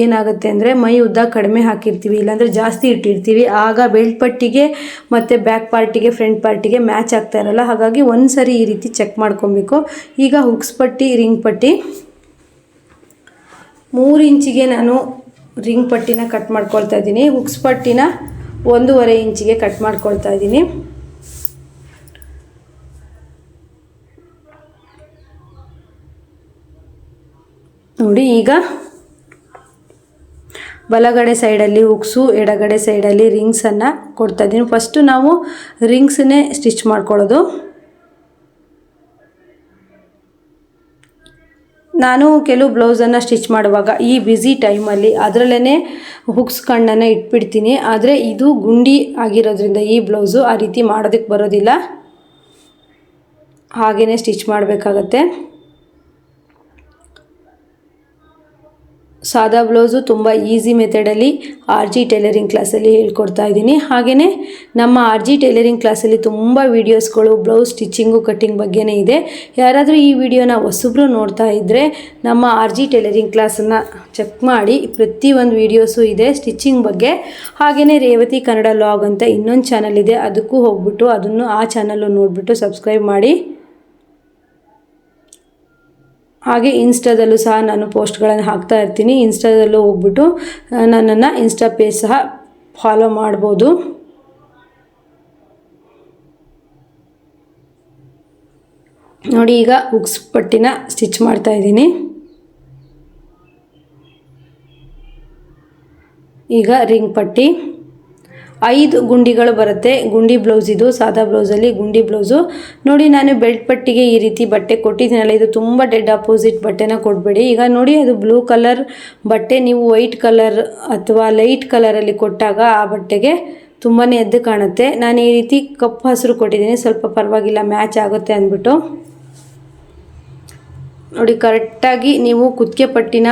ಏನಾಗುತ್ತೆ ಅಂದರೆ ಮೈ ಉದ್ದ ಕಡಿಮೆ ಹಾಕಿರ್ತೀವಿ, ಇಲ್ಲಾಂದರೆ ಜಾಸ್ತಿ ಇಟ್ಟಿರ್ತೀವಿ. ಆಗ ಬೆಲ್ಟ್ ಪಟ್ಟಿಗೆ ಮತ್ತು ಬ್ಯಾಕ್ ಪಾರ್ಟಿಗೆ, ಫ್ರಂಟ್ ಪಾರ್ಟಿಗೆ ಮ್ಯಾಚ್ ಆಗ್ತಾ ಇರಲ್ಲ. ಹಾಗಾಗಿ ಒಂದು ಸರಿ ಈ ರೀತಿ ಚೆಕ್ ಮಾಡ್ಕೊಬೇಕು. ಈಗ ಹುಕ್ಸ್ ಪಟ್ಟಿ, ರಿಂಗ್ ಪಟ್ಟಿ. ಮೂರು ಇಂಚಿಗೆ ನಾನು ರಿಂಗ್ ಪಟ್ಟಿನ ಕಟ್ ಮಾಡ್ಕೊಳ್ತಾ ಇದ್ದೀನಿ. ಹುಕ್ಸ್ ಪಟ್ಟಿನ ಒಂದೂವರೆ ಇಂಚಿಗೆ ಕಟ್ ಮಾಡ್ಕೊಳ್ತಾ ಇದ್ದೀನಿ. ನೋಡಿ ಈಗ ಬಲಗಡೆ ಸೈಡಲ್ಲಿ ಉಕ್ಸು, ಎಡಗಡೆ ಸೈಡಲ್ಲಿ ರಿಂಗ್ಸನ್ನು ಕೊಡ್ತಾ ಇದ್ದೀನಿ. ಫಸ್ಟು ನಾವು ರಿಂಗ್ಸನ್ನೇ ಸ್ಟಿಚ್ ಮಾಡ್ಕೊಳ್ಳೋದು. ನಾನು ಕೆಲವು ಬ್ಲೌಸನ್ನು ಸ್ಟಿಚ್ ಮಾಡುವಾಗ ಈ ಬ್ಯುಸಿ ಟೈಮಲ್ಲಿ ಅದರಲ್ಲೇ ಹುಕ್ಸ್ ಕಣ್ಣನ್ನು ಇಟ್ಬಿಡ್ತೀನಿ. ಆದರೆ ಇದು ಗುಂಡಿ ಆಗಿರೋದ್ರಿಂದ ಈ ಬ್ಲೌಸು ಆ ರೀತಿ ಮಾಡೋದಕ್ಕೆ ಬರೋದಿಲ್ಲ. ಹಾಗೆಯೇ ಸ್ಟಿಚ್ ಮಾಡಬೇಕಾಗತ್ತೆ. ಸಾದಾ ಬ್ಲೌಸು ತುಂಬ ಈಸಿ ಮೆಥಡಲ್ಲಿ ಆರ್ ಜಿ ಟೈಲರಿಂಗ್ ಕ್ಲಾಸಲ್ಲಿ ಹೇಳ್ಕೊಡ್ತಾ ಇದ್ದೀನಿ. ಹಾಗೆಯೇ ನಮ್ಮ ಆರ್ ಜಿ ಟೈಲರಿಂಗ್ ಕ್ಲಾಸಲ್ಲಿ ತುಂಬ ವೀಡಿಯೋಸ್ಗಳು ಬ್ಲೌಸ್ ಸ್ಟಿಚಿಂಗು ಕಟ್ಟಿಂಗ್ ಬಗ್ಗೆನೇ ಇದೆ. ಯಾರಾದರೂ ಈ ವಿಡಿಯೋನ ಹೊಸಬ್ರು ನೋಡ್ತಾ ಇದ್ದರೆ ನಮ್ಮ ಆರ್ ಜಿ ಟೈಲರಿಂಗ್ ಕ್ಲಾಸನ್ನು ಚೆಕ್ ಮಾಡಿ. ಪ್ರತಿಯೊಂದು ವೀಡಿಯೋಸು ಇದೆ ಸ್ಟಿಚಿಂಗ್ ಬಗ್ಗೆ. ಹಾಗೆಯೇ ರೇವತಿ ಕನ್ನಡ ಲಾಗ್ ಅಂತ ಇನ್ನೊಂದು ಚಾನಲ್ ಇದೆ. ಅದಕ್ಕೂ ಹೋಗ್ಬಿಟ್ಟು ಅದನ್ನು ಆ ಚಾನಲ್ಲು ನೋಡಿಬಿಟ್ಟು ಸಬ್ಸ್ಕ್ರೈಬ್ ಮಾಡಿ. ಹಾಗೆ ಇನ್ಸ್ಟಾದಲ್ಲೂ ಸಹ ನಾನು ಪೋಸ್ಟ್ಗಳನ್ನು ಹಾಕ್ತಾ ಇರ್ತೀನಿ. ಇನ್ಸ್ಟಾದಲ್ಲೂ ಹೋಗ್ಬಿಟ್ಟು ನನ್ನನ್ನು ಇನ್ಸ್ಟಾ ಪೇಜ್ ಸಹ ಫಾಲೋ ಮಾಡ್ಬೋದು. ನೋಡಿ, ಈಗ ಹುಕ್ಸ್ ಪಟ್ಟಿನ ಸ್ಟಿಚ್ ಮಾಡ್ತಾ ಇದ್ದೀನಿ. ಈಗ ರಿಂಗ್ ಪಟ್ಟಿ. ಐದು ಗುಂಡಿಗಳು ಬರುತ್ತೆ. ಗುಂಡಿ ಬ್ಲೌಸ್ ಇದು, ಸಾದಾ ಬ್ಲೌಸಲ್ಲಿ ಗುಂಡಿ ಬ್ಲೌಸು. ನೋಡಿ ನಾನು ಬೆಲ್ಟ್ ಪಟ್ಟಿಗೆ ಈ ರೀತಿ ಬಟ್ಟೆ ಕೊಟ್ಟಿದ್ದೀನಲ್ಲ, ಇದು ತುಂಬ ಡೆಡ್ ಅಪೋಸಿಟ್ ಬಟ್ಟೆನ ಕೊಡಬೇಡಿ. ಈಗ ನೋಡಿ ಅದು ಬ್ಲೂ ಕಲರ್ ಬಟ್ಟೆ, ನೀವು ವೈಟ್ ಕಲರ್ ಅಥವಾ ಲೈಟ್ ಕಲರಲ್ಲಿ ಕೊಟ್ಟಾಗ ಆ ಬಟ್ಟೆಗೆ ತುಂಬಾ ಎದ್ದು ಕಾಣುತ್ತೆ. ನಾನು ಈ ರೀತಿ ಕಪ್ಪು ಹಸಿರು ಕೊಟ್ಟಿದ್ದೀನಿ, ಸ್ವಲ್ಪ ಪರವಾಗಿಲ್ಲ, ಮ್ಯಾಚ್ ಆಗುತ್ತೆ ಅಂದ್ಬಿಟ್ಟು. ನೋಡಿ, ಕರೆಕ್ಟಾಗಿ ನೀವು ಕುತ್ತಿಗೆ ಪಟ್ಟಿನ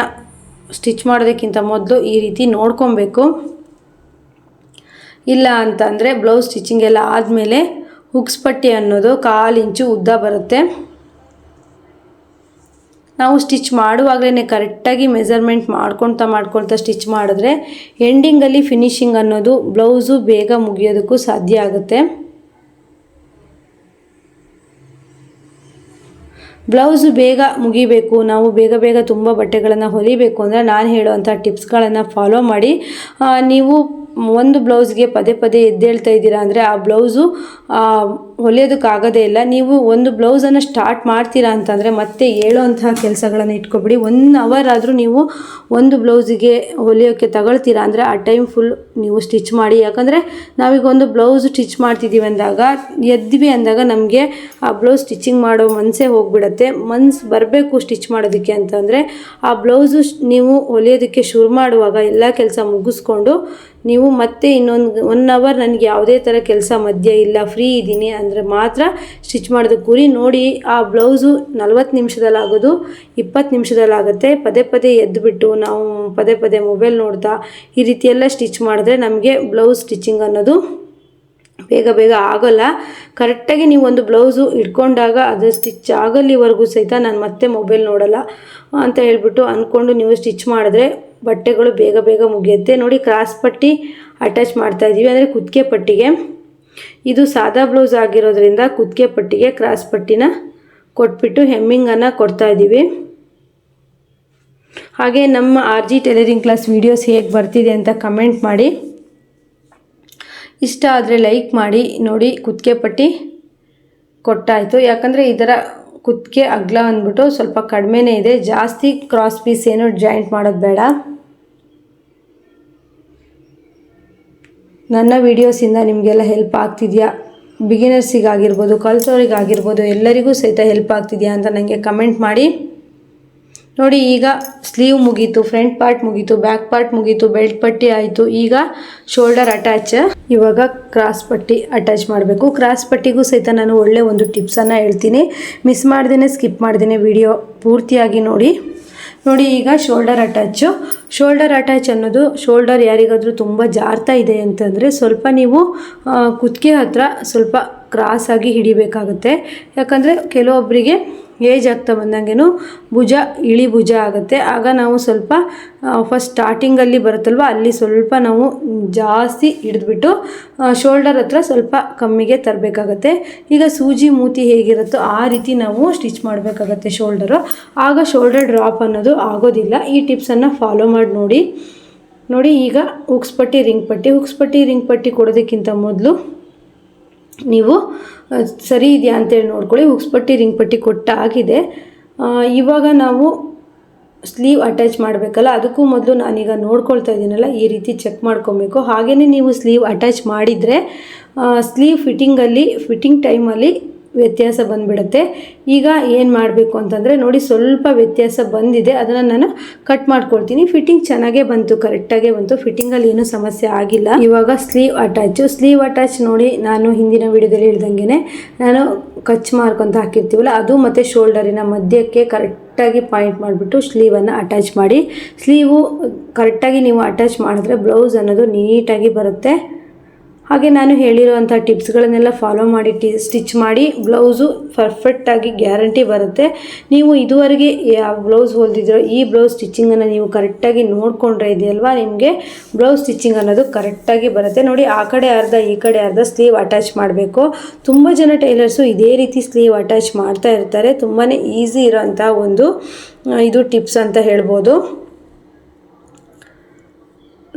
ಸ್ಟಿಚ್ ಮಾಡೋದಕ್ಕಿಂತ ಮೊದಲು ಈ ರೀತಿ ನೋಡ್ಕೊಬೇಕು. ಇಲ್ಲ ಅಂತಂದರೆ ಬ್ಲೌಸ್ ಸ್ಟಿಚಿಂಗ್ ಎಲ್ಲ ಆದಮೇಲೆ ಹುಕ್ಸ್ ಪಟ್ಟಿ ಅನ್ನೋದು ಕಾಲು ಇಂಚು ಉದ್ದ ಬರುತ್ತೆ. ನಾವು ಸ್ಟಿಚ್ ಮಾಡುವಾಗಲೇ ಕರೆಕ್ಟಾಗಿ ಮೆಸರ್ಮೆಂಟ್ ಮಾಡ್ಕೊಳ್ತಾ ಮಾಡ್ಕೊಳ್ತಾ ಸ್ಟಿಚ್ ಮಾಡಿದ್ರೆ ಎಂಡಿಂಗಲ್ಲಿ ಫಿನಿಶಿಂಗ್ ಅನ್ನೋದು ಬ್ಲೌಸು ಬೇಗ ಮುಗಿಯೋದಕ್ಕೂ ಸಾಧ್ಯ ಆಗುತ್ತೆ. ಬ್ಲೌಸು ಬೇಗ ಮುಗಿಬೇಕು. ನಾವು ಬೇಗ ಬೇಗ ತುಂಬ ಬಟ್ಟೆಗಳನ್ನು ಹೊಲಿಬೇಕು ಅಂದರೆ ನಾನು ಹೇಳುವಂಥ ಟಿಪ್ಸ್ಗಳನ್ನು ಫಾಲೋ ಮಾಡಿ. ನೀವು ಒಂದು ಬ್ಲೌಸ್ಗೆ ಪದೇ ಪದೇ ಎದ್ದೇಳ್ತಾ ಇದ್ದೀರಾ ಅಂದರೆ ಆ ಬ್ಲೌಸು ಹೊಲಿಯೋದಕ್ಕಾಗೋದೇ ಇಲ್ಲ. ನೀವು ಒಂದು ಬ್ಲೌಸನ್ನು ಸ್ಟಾರ್ಟ್ ಮಾಡ್ತೀರಾ ಅಂತಂದರೆ ಮತ್ತೆ ಹೇಳುವಂತಹ ಕೆಲಸಗಳನ್ನು ಇಟ್ಕೊಬಿಡಿ. ಒನ್ ಅವರ್ ಆದರೂ ನೀವು ಒಂದು ಬ್ಲೌಸಿಗೆ ಹೊಲಿಯೋಕ್ಕೆ ತಗೊಳ್ತೀರಾ ಅಂದರೆ ಆ ಟೈಮ್ ಫುಲ್ ನೀವು ಸ್ಟಿಚ್ ಮಾಡಿ. ಯಾಕಂದರೆ ನಾವೀಗ ಒಂದು ಬ್ಲೌಸ್ ಸ್ಟಿಚ್ ಮಾಡ್ತಿದ್ದೀವಿ ಅಂದಾಗ, ಎದ್ವಿ ಅಂದಾಗ ನಮಗೆ ಆ ಬ್ಲೌಸ್ ಸ್ಟಿಚಿಂಗ್ ಮಾಡೋ ಮನಸ್ಸೇ ಹೋಗ್ಬಿಡತ್ತೆ. ಮನ್ಸು ಬರಬೇಕು ಸ್ಟಿಚ್ ಮಾಡೋದಕ್ಕೆ ಅಂತಂದರೆ ಆ ಬ್ಲೌಸು ನೀವು ಹೊಲಿಯೋದಕ್ಕೆ ಶುರು ಮಾಡುವಾಗ ಎಲ್ಲ ಕೆಲಸ ಮುಗಿಸ್ಕೊಂಡು ನೀವು ಮತ್ತೆ ಇನ್ನೊಂದು ಒನ್ ಅವರ್ ನನಗೆ ಯಾವುದೇ ಥರ ಕೆಲಸ ಮಧ್ಯ ಇಲ್ಲ ಫ್ರೀ ಇದ್ದೀನಿ ಅಂದರೆ ಮಾತ್ರ ಸ್ಟಿಚ್ ಮಾಡಿದ ಗುರಿ ನೋಡಿ ಆ ಬ್ಲೌಸು ನಲ್ವತ್ತು ನಿಮಿಷದಲ್ಲಿ ಆಗೋದು ಇಪ್ಪತ್ತು ನಿಮಿಷದಲ್ಲಿ ಆಗುತ್ತೆ ಪದೇ ಪದೇ ಎದ್ದುಬಿಟ್ಟು ನಾವು ಪದೇ ಪದೇ ಮೊಬೈಲ್ ನೋಡ್ತಾ ಈ ರೀತಿಯೆಲ್ಲ ಸ್ಟಿಚ್ ಮಾಡಿದ್ರೆ ನಮಗೆ ಬ್ಲೌಸ್ ಸ್ಟಿಚಿಂಗ್ ಅನ್ನೋದು ಬೇಗ ಬೇಗ ಆಗೋಲ್ಲ. ಕರೆಕ್ಟಾಗಿ ನೀವು ಒಂದು ಬ್ಲೌಸು ಇಟ್ಕೊಂಡಾಗ ಅದು ಸ್ಟಿಚ್ ಆಗಲ್ಲಿವರೆಗೂ ಸಹಿತ ನಾನು ಮತ್ತೆ ಮೊಬೈಲ್ ನೋಡಲ್ಲ ಅಂತ ಹೇಳ್ಬಿಟ್ಟು ಅಂದ್ಕೊಂಡು ನೀವು ಸ್ಟಿಚ್ ಮಾಡಿದ್ರೆ ಬಟ್ಟೆಗಳು ಬೇಗ ಬೇಗ ಮುಗಿಯುತ್ತೆ. ನೋಡಿ, ಕ್ರಾಸ್ ಪಟ್ಟಿ ಅಟ್ಯಾಚ್ ಮಾಡ್ತಾಯಿದ್ದೀವಿ ಅಂದರೆ ಕುತ್ತಿಗೆ ಪಟ್ಟಿಗೆ. ಇದು ಸಾದಾ ಬ್ಲೌಸ್ ಆಗಿರೋದ್ರಿಂದ ಕುತ್ತಿಗೆ ಪಟ್ಟಿಗೆ, ಕ್ರಾಸ್ ಪಟ್ಟಿನ ಕೊಟ್ಬಿಟ್ಟು ಹೆಮ್ಮಿಂಗನ್ನು ಕೊಡ್ತಾ ಇದ್ದೀವಿ ಹಾಗೆ ನಮ್ಮ R G tailoring class videos ಹೇಗೆ ಬರ್ತಿದೆ ಅಂತ ಕಮೆಂಟ್ ಮಾಡಿ. ಇಷ್ಟ ಆದರೆ ಲೈಕ್ ಮಾಡಿ, ನೋಡಿ ಕುತ್ತಿಗೆ ಪಟ್ಟಿ ಕೊಟ್ಟಾಯಿತು. ಯಾಕಂದರೆ ಇದರ ಕುತ್ತಿಗೆ ಅಗ್ಲ ಅಂದ್ಬಿಟ್ಟು ಸ್ವಲ್ಪ ಕಡಿಮೆನೇ ಇದೆ. ಜಾಸ್ತಿ ಕ್ರಾಸ್ ಪೀಸ್ ಏನು ಜಾಯಿಂಟ್ ಮಾಡೋದು ಬೇಡ. ನನ್ನ ವೀಡಿಯೋಸಿಂದ ನಿಮಗೆಲ್ಲ ಹೆಲ್ಪ್ ಆಗ್ತಿದೆಯಾ? ಬಿಗಿನರ್ಸಿಗಾಗಿರ್ಬೋದು ಕಲಿಸೋರಿಗಾಗಿರ್ಬೋದು, ಎಲ್ಲರಿಗೂ ಸಹಿತ ಹೆಲ್ಪ್ ಆಗ್ತಿದೆಯಾ ಅಂತ ನನಗೆ ಕಮೆಂಟ್ ಮಾಡಿ. ನೋಡಿ ಈಗ ಸ್ಲೀವ್ ಮುಗೀತು ಫ್ರಂಟ್ ಪಾರ್ಟ್ ಮುಗೀತು ಬ್ಯಾಕ್ ಪಾರ್ಟ್ ಮುಗೀತು ಬೆಲ್ಟ್ ಪಟ್ಟಿ ಆಯಿತು, ಈಗ ಶೋಲ್ಡರ್ ಅಟ್ಯಾಚ್ ಇವಾಗ ಕ್ರಾಸ್ ಪಟ್ಟಿ ಅಟ್ಯಾಚ್ ಮಾಡಬೇಕು. ಕ್ರಾಸ್ ಪಟ್ಟಿಗೂ ಸಹಿತ ನಾನು ಒಳ್ಳೆ ಒಂದು ಟಿಪ್ಸನ್ನು ಹೇಳ್ತೀನಿ. ಮಿಸ್ ಮಾಡ್ದೇ ಸ್ಕಿಪ್ ಮಾಡ್ದೇ ವಿಡಿಯೋ ಪೂರ್ತಿಯಾಗಿ ನೋಡಿ. ನೋಡಿ ಈಗ ಶೋಲ್ಡರ್ ಅಟ್ಯಾಚು ಶೋಲ್ಡರ್ ಅಟ್ಯಾಚ್ ಅನ್ನೋದು ಶೋಲ್ಡರ್ ಯಾರಿಗಾದರೂ ತುಂಬ ಜಾರ್ತಾ ಇದೆ ಅಂತಂದರೆ ಸ್ವಲ್ಪ ನೀವು ಕುತ್ತಿಗೆ ಹತ್ರ ಸ್ವಲ್ಪ ಕ್ರಾಸಾಗಿ ಹಿಡಿಬೇಕಾಗುತ್ತೆ. ಯಾಕಂದರೆ ಕೆಲವೊಬ್ಬರಿಗೆ ಏಜ್ ಆಗ್ತಾ ಬಂದಂಗೆನೂ ಭುಜ, ಇಳಿ ಭುಜ ಆಗುತ್ತೆ. ಆಗ ನಾವು ಸ್ವಲ್ಪ ಫಸ್ಟ್ ಸ್ಟಾರ್ಟಿಂಗಲ್ಲಿ ಬರುತ್ತಲ್ವ, ಅಲ್ಲಿ ಸ್ವಲ್ಪ ನಾವು ಜಾಸ್ತಿ ಹಿಡಿದ್ಬಿಟ್ಟು ಶೋಲ್ಡರ್ ಹತ್ರ ಸ್ವಲ್ಪ ಕಮ್ಮಿಗೆ ತರಬೇಕಾಗತ್ತೆ. ಈಗ ಸೂಜಿ ಮೂತಿ ಹೇಗಿರುತ್ತೋ ಆ ರೀತಿ ನಾವು ಸ್ಟಿಚ್ ಮಾಡಬೇಕಾಗತ್ತೆ ಶೋಲ್ಡರು ಆಗ ಶೋಲ್ಡರ್ ಡ್ರಾಪ್ ಅನ್ನೋದು ಆಗೋದಿಲ್ಲ. ಈ ಟಿಪ್ಸನ್ನು ಫಾಲೋ ಮಾಡಿ ನೋಡಿ. ನೋಡಿ, ಈಗ ಉಕ್ಸ್ಪಟ್ಟಿ ರಿಂಗ್ ಪಟ್ಟಿ. ಹುಕ್ಸ್ ಪಟ್ಟಿ, ರಿಂಗ್ ಪಟ್ಟಿ ಕೊಡೋದಕ್ಕಿಂತ ಮೊದಲು ನೀವು ಸರಿ ಇದೆಯಾ ಅಂತೇಳಿ ನೋಡ್ಕೊಳ್ಳಿ. ಹುಕ್ಸ್ ಪಟ್ಟಿ ರಿಂಗ್ ಪಟ್ಟಿ ಕೊಟ್ಟಾಗಿದೆ. ಆ, ಇವಾಗ ನಾವು ಸ್ಲೀವ್ ಅಟ್ಯಾಚ್ ಮಾಡಬೇಕಲ್ಲ ಅದಕ್ಕೂ ಮೊದಲು ನಾನೀಗ ನೋಡ್ಕೊಳ್ತಾ ಇದ್ದೀನಲ್ಲ ಈ ರೀತಿ ಚೆಕ್ ಮಾಡ್ಕೊಬೇಕು. ಹಾಗೆಯೇ ನೀವು ಸ್ಲೀವ್ ಅಟ್ಯಾಚ್ ಮಾಡಿದರೆ ಸ್ಲೀವ್ ಫಿಟ್ಟಿಂಗಲ್ಲಿ ಫಿಟ್ಟಿಂಗ್ ಟೈಮಲ್ಲಿ ವ್ಯತ್ಯಾಸ ಬಂದುಬಿಡುತ್ತೆ. ಈಗ ಏನು ಮಾಡಬೇಕು ಅಂತಂದರೆ ನೋಡಿ ಸ್ವಲ್ಪ ವ್ಯತ್ಯಾಸ ಬಂದಿದೆ. ಅದನ್ನು ನಾನು ಕಟ್ ಮಾಡ್ಕೊಳ್ತೀನಿ. ಫಿಟ್ಟಿಂಗ್ ಚೆನ್ನಾಗೇ ಬಂತು. ಕರೆಕ್ಟಾಗೇ ಬಂತು. ಫಿಟ್ಟಿಂಗಲ್ಲಿ ಏನೂ ಸಮಸ್ಯೆ ಆಗಿಲ್ಲ. ಇವಾಗ ಸ್ಲೀವ್ ಅಟ್ಯಾಚು ಸ್ಲೀವ್ ಅಟ್ಯಾಚ್ ನೋಡಿ ನಾನು ಹಿಂದಿನ ವಿಡಿಯೋದಲ್ಲಿ ಹೇಳ್ದಂಗೆ ನಾನು ಕಚ್ ಮಾರ್ಕ್ ಅಂತ ಹಾಕಿರ್ತೀವಲ್ಲ, ಅದು ಮತ್ತು ಶೋಲ್ಡರಿನ ಮಧ್ಯಕ್ಕೆ ಕರೆಕ್ಟಾಗಿ ಪಾಯಿಂಟ್ ಮಾಡಿಬಿಟ್ಟು ಸ್ಲೀವನ್ನು ಅಟ್ಯಾಚ್ ಮಾಡಿ. ಸ್ಲೀವು ಕರೆಕ್ಟಾಗಿ ನೀವು ಅಟ್ಯಾಚ್ ಮಾಡಿದ್ರೆ ಬ್ಲೌಸ್ ಅನ್ನೋದು ನೀಟಾಗಿ ಬರುತ್ತೆ. ಹಾಗೆ ನಾನು ಹೇಳಿರುವಂಥ ಟಿಪ್ಸ್ಗಳನ್ನೆಲ್ಲ ಫಾಲೋ ಮಾಡಿ, ಟಿ ಸ್ಟಿಚ್ ಮಾಡಿ ಬ್ಲೌಸು ಪರ್ಫೆಕ್ಟಾಗಿ ಗ್ಯಾರಂಟಿ ಬರುತ್ತೆ. ನೀವು ಇದುವರೆಗೆ ಯಾವ ಬ್ಲೌಸ್ ಹೊಲ್ದಿದ್ರೋ ಈ ಬ್ಲೌಸ್ ಸ್ಟಿಚ್ಚಿಂಗನ್ನು ನೀವು ಕರೆಕ್ಟಾಗಿ ನೋಡಿಕೊಂಡ್ರೆ ಇದೆಯಲ್ವಾ? ನಿಮಗೆ ಬ್ಲೌಸ್ ಸ್ಟಿಚಿಂಗ್ ಅನ್ನೋದು ಕರೆಕ್ಟಾಗಿ ಬರುತ್ತೆ. ನೋಡಿ, ಆ ಕಡೆ ಅರ್ಧ, ಈ ಕಡೆ ಅರ್ಧ ಸ್ಲೀವ್ ಅಟ್ಯಾಚ್ ಮಾಡಬೇಕು. ತುಂಬ ಜನ ಟೈಲರ್ಸು ಇದೇ ರೀತಿ ಸ್ಲೀವ್ ಅಟ್ಯಾಚ್ ಮಾಡ್ತಾ ಇರ್ತಾರೆ. ತುಂಬಾ ಈಸಿ ಇರೋಂಥ ಒಂದು ಇದು ಟಿಪ್ಸ್ ಅಂತ ಹೇಳ್ಬೋದು.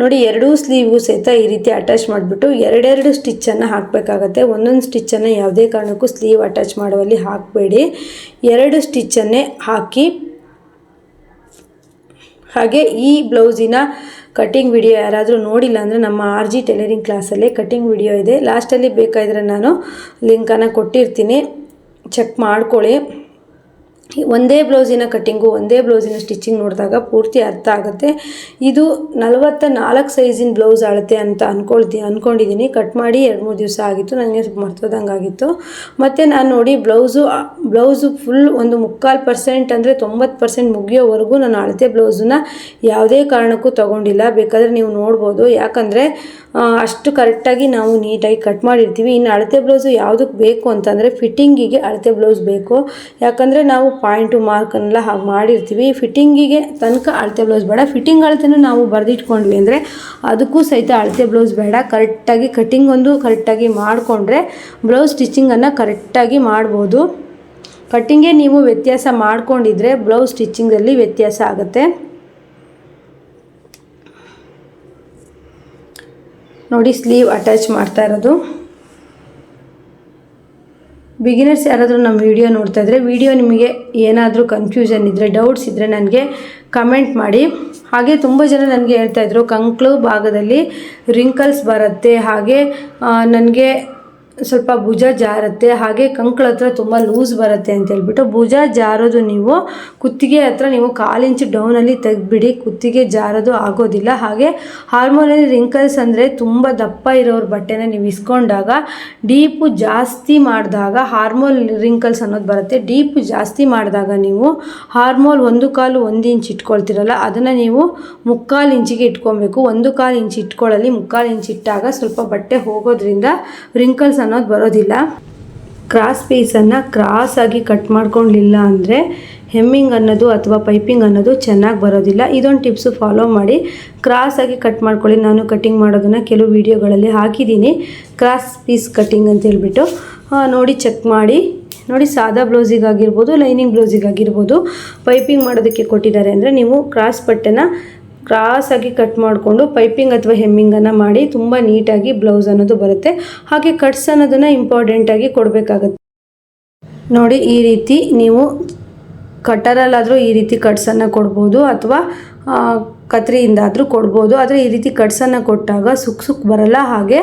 ನೋಡಿ, ಎರಡೂ ಸ್ಲೀವ್ಗೂ ಸಹಿತ ಈ ರೀತಿ ಅಟ್ಯಾಚ್ ಮಾಡಿಬಿಟ್ಟು ಎರಡೆರಡು ಸ್ಟಿಚ್ಚನ್ನು ಹಾಕಬೇಕಾಗತ್ತೆ. ಒಂದೊಂದು ಸ್ಟಿಚ್ಚನ್ನು ಯಾವುದೇ ಕಾರಣಕ್ಕೂ ಸ್ಲೀವ್ ಅಟ್ಯಾಚ್ ಮಾಡುವಲ್ಲಿ ಹಾಕಬೇಡಿ. ಎರಡು ಸ್ಟಿಚ್ಚನ್ನೇ ಹಾಕಿ, ಹಾಗೆ ಈ ಬ್ಲೌಸಿನ ಕಟಿಂಗ್ ವಿಡಿಯೋ ಯಾರಾದರೂ ನೋಡಿಲ್ಲ ಅಂದರೆ ನಮ್ಮ ಆರ್ ಜಿ ಟೈಲರಿಂಗ್ ಕ್ಲಾಸಲ್ಲೇ ಕಟಿಂಗ್ ವಿಡಿಯೋ ಇದೆ. ಲಾಸ್ಟಲ್ಲಿ ಬೇಕಾದರೆ ನಾನು ಲಿಂಕನ್ನು ಕೊಟ್ಟಿರ್ತೀನಿ. ಚೆಕ್ ಮಾಡ್ಕೊಳ್ಳಿ. ಒಂದೇ ಬ್ಲೌಸಿನ ಕಟ್ಟಿಂಗು, ಒಂದೇ ಬ್ಲೌಸಿನ ಸ್ಟಿಚಿಂಗ್ ನೋಡಿದಾಗ ಪೂರ್ತಿ ಅರ್ಥ ಆಗುತ್ತೆ. ಇದು ನಲವತ್ತ ನಾಲ್ಕು ಸೈಜಿನ ಬ್ಲೌಸ್ ಅಳತೆ ಅಂತ ಅಂದ್ಕೊಳ್ತೀನಿ ಅಂದ್ಕೊಂಡಿದ್ದೀನಿ ಕಟ್ ಮಾಡಿ ಎರಡು ಮೂರು ದಿವಸ ಆಗಿತ್ತು. ನನಗೆ ಸ್ವಲ್ಪ ಮರ್ತೋದಂಗೆ ಆಗಿತ್ತು. ಮತ್ತು ನಾನು ನೋಡಿ ಬ್ಲೌಸು ಬ್ಲೌಸು ಫುಲ್ ಒಂದು ಮುಕ್ಕಾಲು ಪರ್ಸೆಂಟ್ ಅಂದರೆ ತೊಂಬತ್ತು ಪರ್ಸೆಂಟ್ ಮುಗಿಯೋವರೆಗೂ ನಾನು ಅಳತೆ ಬ್ಲೌಸನ್ನ. ಯಾವುದೇ ಕಾರಣಕ್ಕೂ ತೊಗೊಂಡಿಲ್ಲ. ಬೇಕಾದರೆ ನೀವು ನೋಡ್ಬೋದು. ಯಾಕಂದರೆ ಅಷ್ಟು ಕರೆಕ್ಟಾಗಿ ನಾವು ನೀಟಾಗಿ ಕಟ್ ಮಾಡಿರ್ತೀವಿ. ಇನ್ನು ಅಳತೆ ಬ್ಲೌಸು ಯಾವುದಕ್ಕೆ ಬೇಕು ಅಂತಂದರೆ ಫಿಟ್ಟಿಂಗಿಗೆ ಅಳತೆ ಬ್ಲೌಸ್ ಬೇಕು. ಯಾಕಂದರೆ ನಾವು ಪಾಯಿಂಟು ಮಾರ್ಕನ್ನೆಲ್ಲ ಹಾಗೆ ಮಾಡಿರ್ತೀವಿ. ಫಿಟ್ಟಿಂಗಿಗೆ ತನಕ ಅಳತೆ ಬ್ಲೌಸ್ ಬೇಡ. ಫಿಟ್ಟಿಂಗ್ ಅಳತೆನೂ ನಾವು ಬರೆದಿಟ್ಕೊಂಡ್ವಿ ಅಂದರೆ ಅದಕ್ಕೂ ಸಹಿತ ಅಳತೆ ಬ್ಲೌಸ್ ಬೇಡ. ಕರೆಕ್ಟಾಗಿ ಕಟ್ಟಿಂಗ್ ಒಂದು ಕರೆಕ್ಟಾಗಿ ಮಾಡಿಕೊಂಡ್ರೆ ಬ್ಲೌಸ್ ಸ್ಟಿಚಿಂಗನ್ನು ಕರೆಕ್ಟಾಗಿ ಮಾಡ್ಬೋದು. ಕಟ್ಟಿಂಗೇ ನೀವು ವ್ಯತ್ಯಾಸ ಮಾಡಿಕೊಂಡಿದ್ರೆ ಬ್ಲೌಸ್ ಸ್ಟಿಚಿಂಗಲ್ಲಿ ವ್ಯತ್ಯಾಸ ಆಗುತ್ತೆ. ನೋಡಿ ಸ್ಲೀವ್ ಅಟ್ಯಾಚ್ ಮಾಡ್ತಾ ಇರೋದು. ಬಿಗಿನರ್ಸ್ ಯಾರಾದರೂ ನಮ್ಮ ವಿಡಿಯೋ ನೋಡ್ತಾ ಇದ್ದರೆ ವಿಡಿಯೋ ನಿಮಗೆ ಏನಾದರೂ ಕನ್ಫ್ಯೂಷನ್ ಇದ್ದರೆ ಡೌಟ್ಸ್ ಇದ್ದರೆ ನನಗೆ ಕಮೆಂಟ್ ಮಾಡಿ. ಹಾಗೆ ತುಂಬ ಜನ ನನಗೆ ಹೇಳ್ತಾಯಿದ್ರು ಕಂಕ್ಳು ಭಾಗದಲ್ಲಿ ರಿಂಕಲ್ಸ್ ಬರುತ್ತೆ. ಹಾಗೆ ನನಗೆ ಸ್ವಲ್ಪ ಭುಜ ಜಾರುತ್ತೆ, ಹಾಗೆ ಕಂಕಳ ಹತ್ರ ತುಂಬ ಲೂಸ್ ಬರುತ್ತೆ ಅಂತ ಹೇಳ್ಬಿಟ್ಟು ಭುಜ ಜಾರೋದು ನೀವು ಕುತ್ತಿಗೆ ಹತ್ರ ನೀವು ಕಾಲು ಇಂಚು ಡೌನಲ್ಲಿ ತೆಗೆದ್ಬಿಡಿ, ಕುತ್ತಿಗೆ ಜಾರೋದು ಆಗೋದಿಲ್ಲ. ಹಾಗೆ ಹಾರ್ಮೋನಲ್ಲಿ ರಿಂಕಲ್ಸ್ ಅಂದರೆ ತುಂಬ ದಪ್ಪ ಇರೋರ ಬಟ್ಟೆನ ನೀವು ಇಸ್ಕೊಂಡಾಗ ಡೀಪು ಜಾಸ್ತಿ ಮಾಡಿದಾಗ ಹಾರ್ಮೋಲ್ ರಿಂಕಲ್ಸ್ ಅನ್ನೋದು ಬರುತ್ತೆ. ಡೀಪ್ ಜಾಸ್ತಿ ಮಾಡಿದಾಗ ನೀವು ಹಾರ್ಮೋಲ್ ಒಂದು ಕಾಲು ಒಂದು ಇಂಚ್ ಇಟ್ಕೊಳ್ತಿರಲ್ಲ, ಅದನ್ನು ನೀವು ಮುಕ್ಕಾಲು ಇಂಚಿಗೆ ಇಟ್ಕೊಬೇಕು. ಒಂದು ಕಾಲು ಇಂಚ್ ಇಟ್ಕೊಳ್ಳಲಿ, ಮುಕ್ಕಾಲು ಇಂಚ್ ಇಟ್ಟಾಗ ಸ್ವಲ್ಪ ಬಟ್ಟೆ ಹೋಗೋದ್ರಿಂದ ರಿಂಕಲ್ಸ್ ಅನ್ನೋದು ಬರೋದಿಲ್ಲ. ಕ್ರಾಸ್ ಪೀಸನ್ನು ಆಗಿ ಕಟ್ ಮಾಡ್ಕೊಳ್ಲಿಲ್ಲ ಅಂದರೆ ಹೆಮ್ಮಿಂಗ್ ಅನ್ನೋದು ಅಥವಾ ಪೈಪಿಂಗ್ ಅನ್ನೋದು ಚೆನ್ನಾಗಿ ಬರೋದಿಲ್ಲ. ಇದೊಂದು ಟಿಪ್ಸು ಫಾಲೋ ಮಾಡಿ ಕ್ರಾಸ್ ಆಗಿ ಕಟ್ ಮಾಡ್ಕೊಳ್ಳಿ. ನಾನು ಕಟ್ಟಿಂಗ್ ಮಾಡೋದನ್ನು ಕೆಲವು ವೀಡಿಯೋಗಳಲ್ಲಿ ಹಾಕಿದ್ದೀನಿ. ಕ್ರಾಸ್ ಪೀಸ್ ಕಟ್ಟಿಂಗ್ ಅಂತ ಹೇಳಿಬಿಟ್ಟು ನೋಡಿ ಚೆಕ್ ಮಾಡಿ. ನೋಡಿ ಸಾದಾ ಬ್ಲೌಸಿಗಾಗಿರ್ಬೋದು ಲೈನಿಂಗ್ ಬ್ಲೌಸಿಗಾಗಿರ್ಬೋದು ಪೈಪಿಂಗ್ ಮಾಡೋದಕ್ಕೆ ಕೊಟ್ಟಿದ್ದಾರೆ ಅಂದರೆ ನೀವು ಕ್ರಾಸ್ ಬಟ್ಟೆನ ಕ್ರಾಸಾಗಿ ಕಟ್ ಮಾಡಿಕೊಂಡು ಪೈಪಿಂಗ್ ಅಥವಾ ಹೆಮ್ಮಿಂಗನ್ನು ಮಾಡಿ ತುಂಬ ನೀಟಾಗಿ ಬ್ಲೌಸ್ ಅನ್ನೋದು ಬರುತ್ತೆ. ಹಾಗೆ ಕಟ್ಸ್ ಅನ್ನೋದನ್ನು ಇಂಪಾರ್ಟೆಂಟಾಗಿ ಕೊಡಬೇಕಾಗತ್ತೆ. ನೋಡಿ, ಈ ರೀತಿ ನೀವು ಕಟ್ಟರಲ್ಲಾದರೂ ಈ ರೀತಿ ಕಟ್ಸನ್ನು ಕೊಡ್ಬೋದು ಅಥವಾ ಕತ್ರಿಯಿಂದ ಕತ್ರಿಯಿಂದಾದರೂ ಕೊಡ್ಬೋದು. ಆದರೆ ಈ ರೀತಿ ಕಟ್ಸನ್ನು ಕೊಟ್ಟಾಗ ಸುಕ್ ಸುಕ್ ಬರಲ್ಲ, ಹಾಗೆ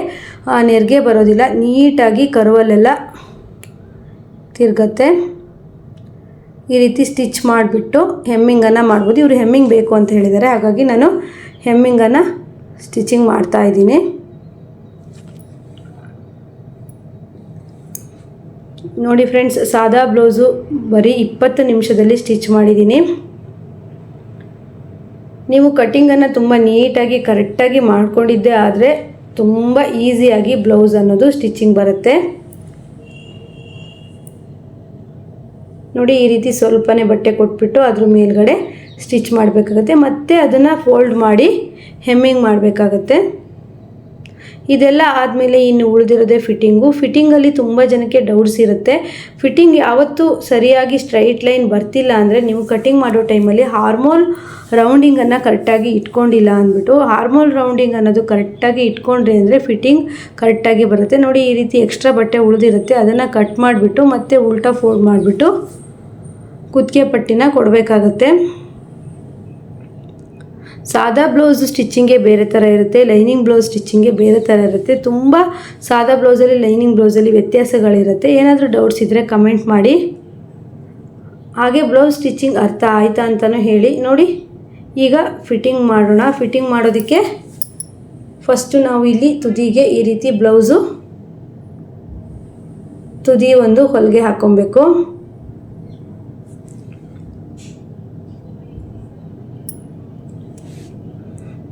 ನೆರಿಗೆ ಬರೋದಿಲ್ಲ. ನೀಟಾಗಿ ಕರುವಲ್ಲೆಲ್ಲ ತಿರ್ಗತ್ತೆ. ಈ ರೀತಿ ಸ್ಟಿಚ್ ಮಾಡಿಬಿಟ್ಟು ಹೆಮ್ಮಿಂಗನ್ನು ಮಾಡ್ಬೋದು. ಇವರು ಹೆಮ್ಮಿಂಗ್ ಬೇಕು ಅಂತ ಹೇಳಿದ್ದಾರೆ. ಹಾಗಾಗಿ ನಾನು ಹೆಮ್ಮಿಂಗನ್ನು ಸ್ಟಿಚಿಂಗ್ ಮಾಡ್ತಾ ಇದ್ದೀನಿ. ನೋಡಿ ಫ್ರೆಂಡ್ಸ್, ಸಾದಾ ಬ್ಲೌಸು ಬರೀ ಇಪ್ಪತ್ತು ನಿಮಿಷದಲ್ಲಿ ಸ್ಟಿಚ್ ಮಾಡಿದ್ದೀನಿ. ನೀವು ಕಟ್ಟಿಂಗನ್ನು ತುಂಬ ನೀಟಾಗಿ, ಕರೆಕ್ಟಾಗಿ ಮಾಡಿಕೊಂಡಿದ್ದೆ ಆದರೆ ತುಂಬ ಈಸಿಯಾಗಿ ಬ್ಲೌಸ್ ಅನ್ನೋದು ಸ್ಟಿಚಿಂಗ್ ಬರುತ್ತೆ. ನೋಡಿ ಈ ರೀತಿ ಸ್ವಲ್ಪನೇ ಬಟ್ಟೆ ಕೊಟ್ಬಿಟ್ಟು ಅದ್ರ ಮೇಲ್ಗಡೆ ಸ್ಟಿಚ್ ಮಾಡಬೇಕಾಗತ್ತೆ. ಮತ್ತು ಅದನ್ನು ಫೋಲ್ಡ್ ಮಾಡಿ ಹೆಮ್ಮಿಂಗ್ ಮಾಡಬೇಕಾಗತ್ತೆ. ಇದೆಲ್ಲ ಆದಮೇಲೆ ಇನ್ನು ಉಳಿದಿರೋದೇ ಫಿಟ್ಟಿಂಗು ಫಿಟ್ಟಿಂಗಲ್ಲಿ ತುಂಬ ಜನಕ್ಕೆ ಡೌಟ್ಸ್ ಇರುತ್ತೆ. ಫಿಟ್ಟಿಂಗ್ ಯಾವತ್ತೂ ಸರಿಯಾಗಿ ಸ್ಟ್ರೈಟ್ ಲೈನ್ ಬರ್ತಿಲ್ಲ ಅಂದರೆ ನೀವು ಕಟ್ಟಿಂಗ್ ಮಾಡೋ ಟೈಮಲ್ಲಿ ಹಾರ್ಮೋಲ್ ರೌಂಡಿಂಗನ್ನು ಕರೆಕ್ಟಾಗಿ ಇಟ್ಕೊಂಡಿಲ್ಲ ಅಂದ್ಬಿಟ್ಟು ಹಾರ್ಮೋಲ್ ರೌಂಡಿಂಗ್ ಅನ್ನೋದು ಕರೆಕ್ಟಾಗಿ ಇಟ್ಕೊಂಡ್ರಿ ಅಂದರೆ ಫಿಟ್ಟಿಂಗ್ ಕರೆಕ್ಟಾಗಿ ಬರುತ್ತೆ. ನೋಡಿ ಈ ರೀತಿ ಎಕ್ಸ್ಟ್ರಾ ಬಟ್ಟೆ ಉಳಿದಿರುತ್ತೆ. ಅದನ್ನು ಕಟ್ ಮಾಡಿಬಿಟ್ಟು ಮತ್ತೆ ಉಲ್ಟಾ ಫೋಲ್ಡ್ ಮಾಡಿಬಿಟ್ಟು ಕುತ್ತಿಗೆ ಪಟ್ಟಿನ ಕೊಡಬೇಕಾಗತ್ತೆ. ಸಾದಾ ಬ್ಲೌಸ್ ಸ್ಟಿಚ್ಚಿಂಗೇ ಬೇರೆ ಥರ ಇರುತ್ತೆ, ಲೈನಿಂಗ್ ಬ್ಲೌಸ್ ಸ್ಟಿಚ್ಚಿಂಗೇ ಬೇರೆ ಥರ ಇರುತ್ತೆ. ತುಂಬ ಸಾದಾ ಬ್ಲೌಸಲ್ಲಿ ಲೈನಿಂಗ್ ಬ್ಲೌಸಲ್ಲಿ ವ್ಯತ್ಯಾಸಗಳಿರುತ್ತೆ. ಏನಾದರೂ ಡೌಟ್ಸ್ ಇದ್ದರೆ ಕಮೆಂಟ್ ಮಾಡಿ. ಹಾಗೆ ಬ್ಲೌಸ್ ಸ್ಟಿಚ್ಚಿಂಗ್ ಅರ್ಥ ಆಯಿತಾ ಅಂತಲೂ ಹೇಳಿ. ನೋಡಿ, ಈಗ ಫಿಟ್ಟಿಂಗ್ ಮಾಡೋಣ. ಫಿಟ್ಟಿಂಗ್ ಮಾಡೋದಕ್ಕೆ ಫಸ್ಟು ನಾವು ಇಲ್ಲಿ ತುದಿಗೆ ಈ ರೀತಿ ಬ್ಲೌಸು ತುದಿ ಒಂದು ಹೊಲಿಗೆ ಹಾಕ್ಕೊಬೇಕು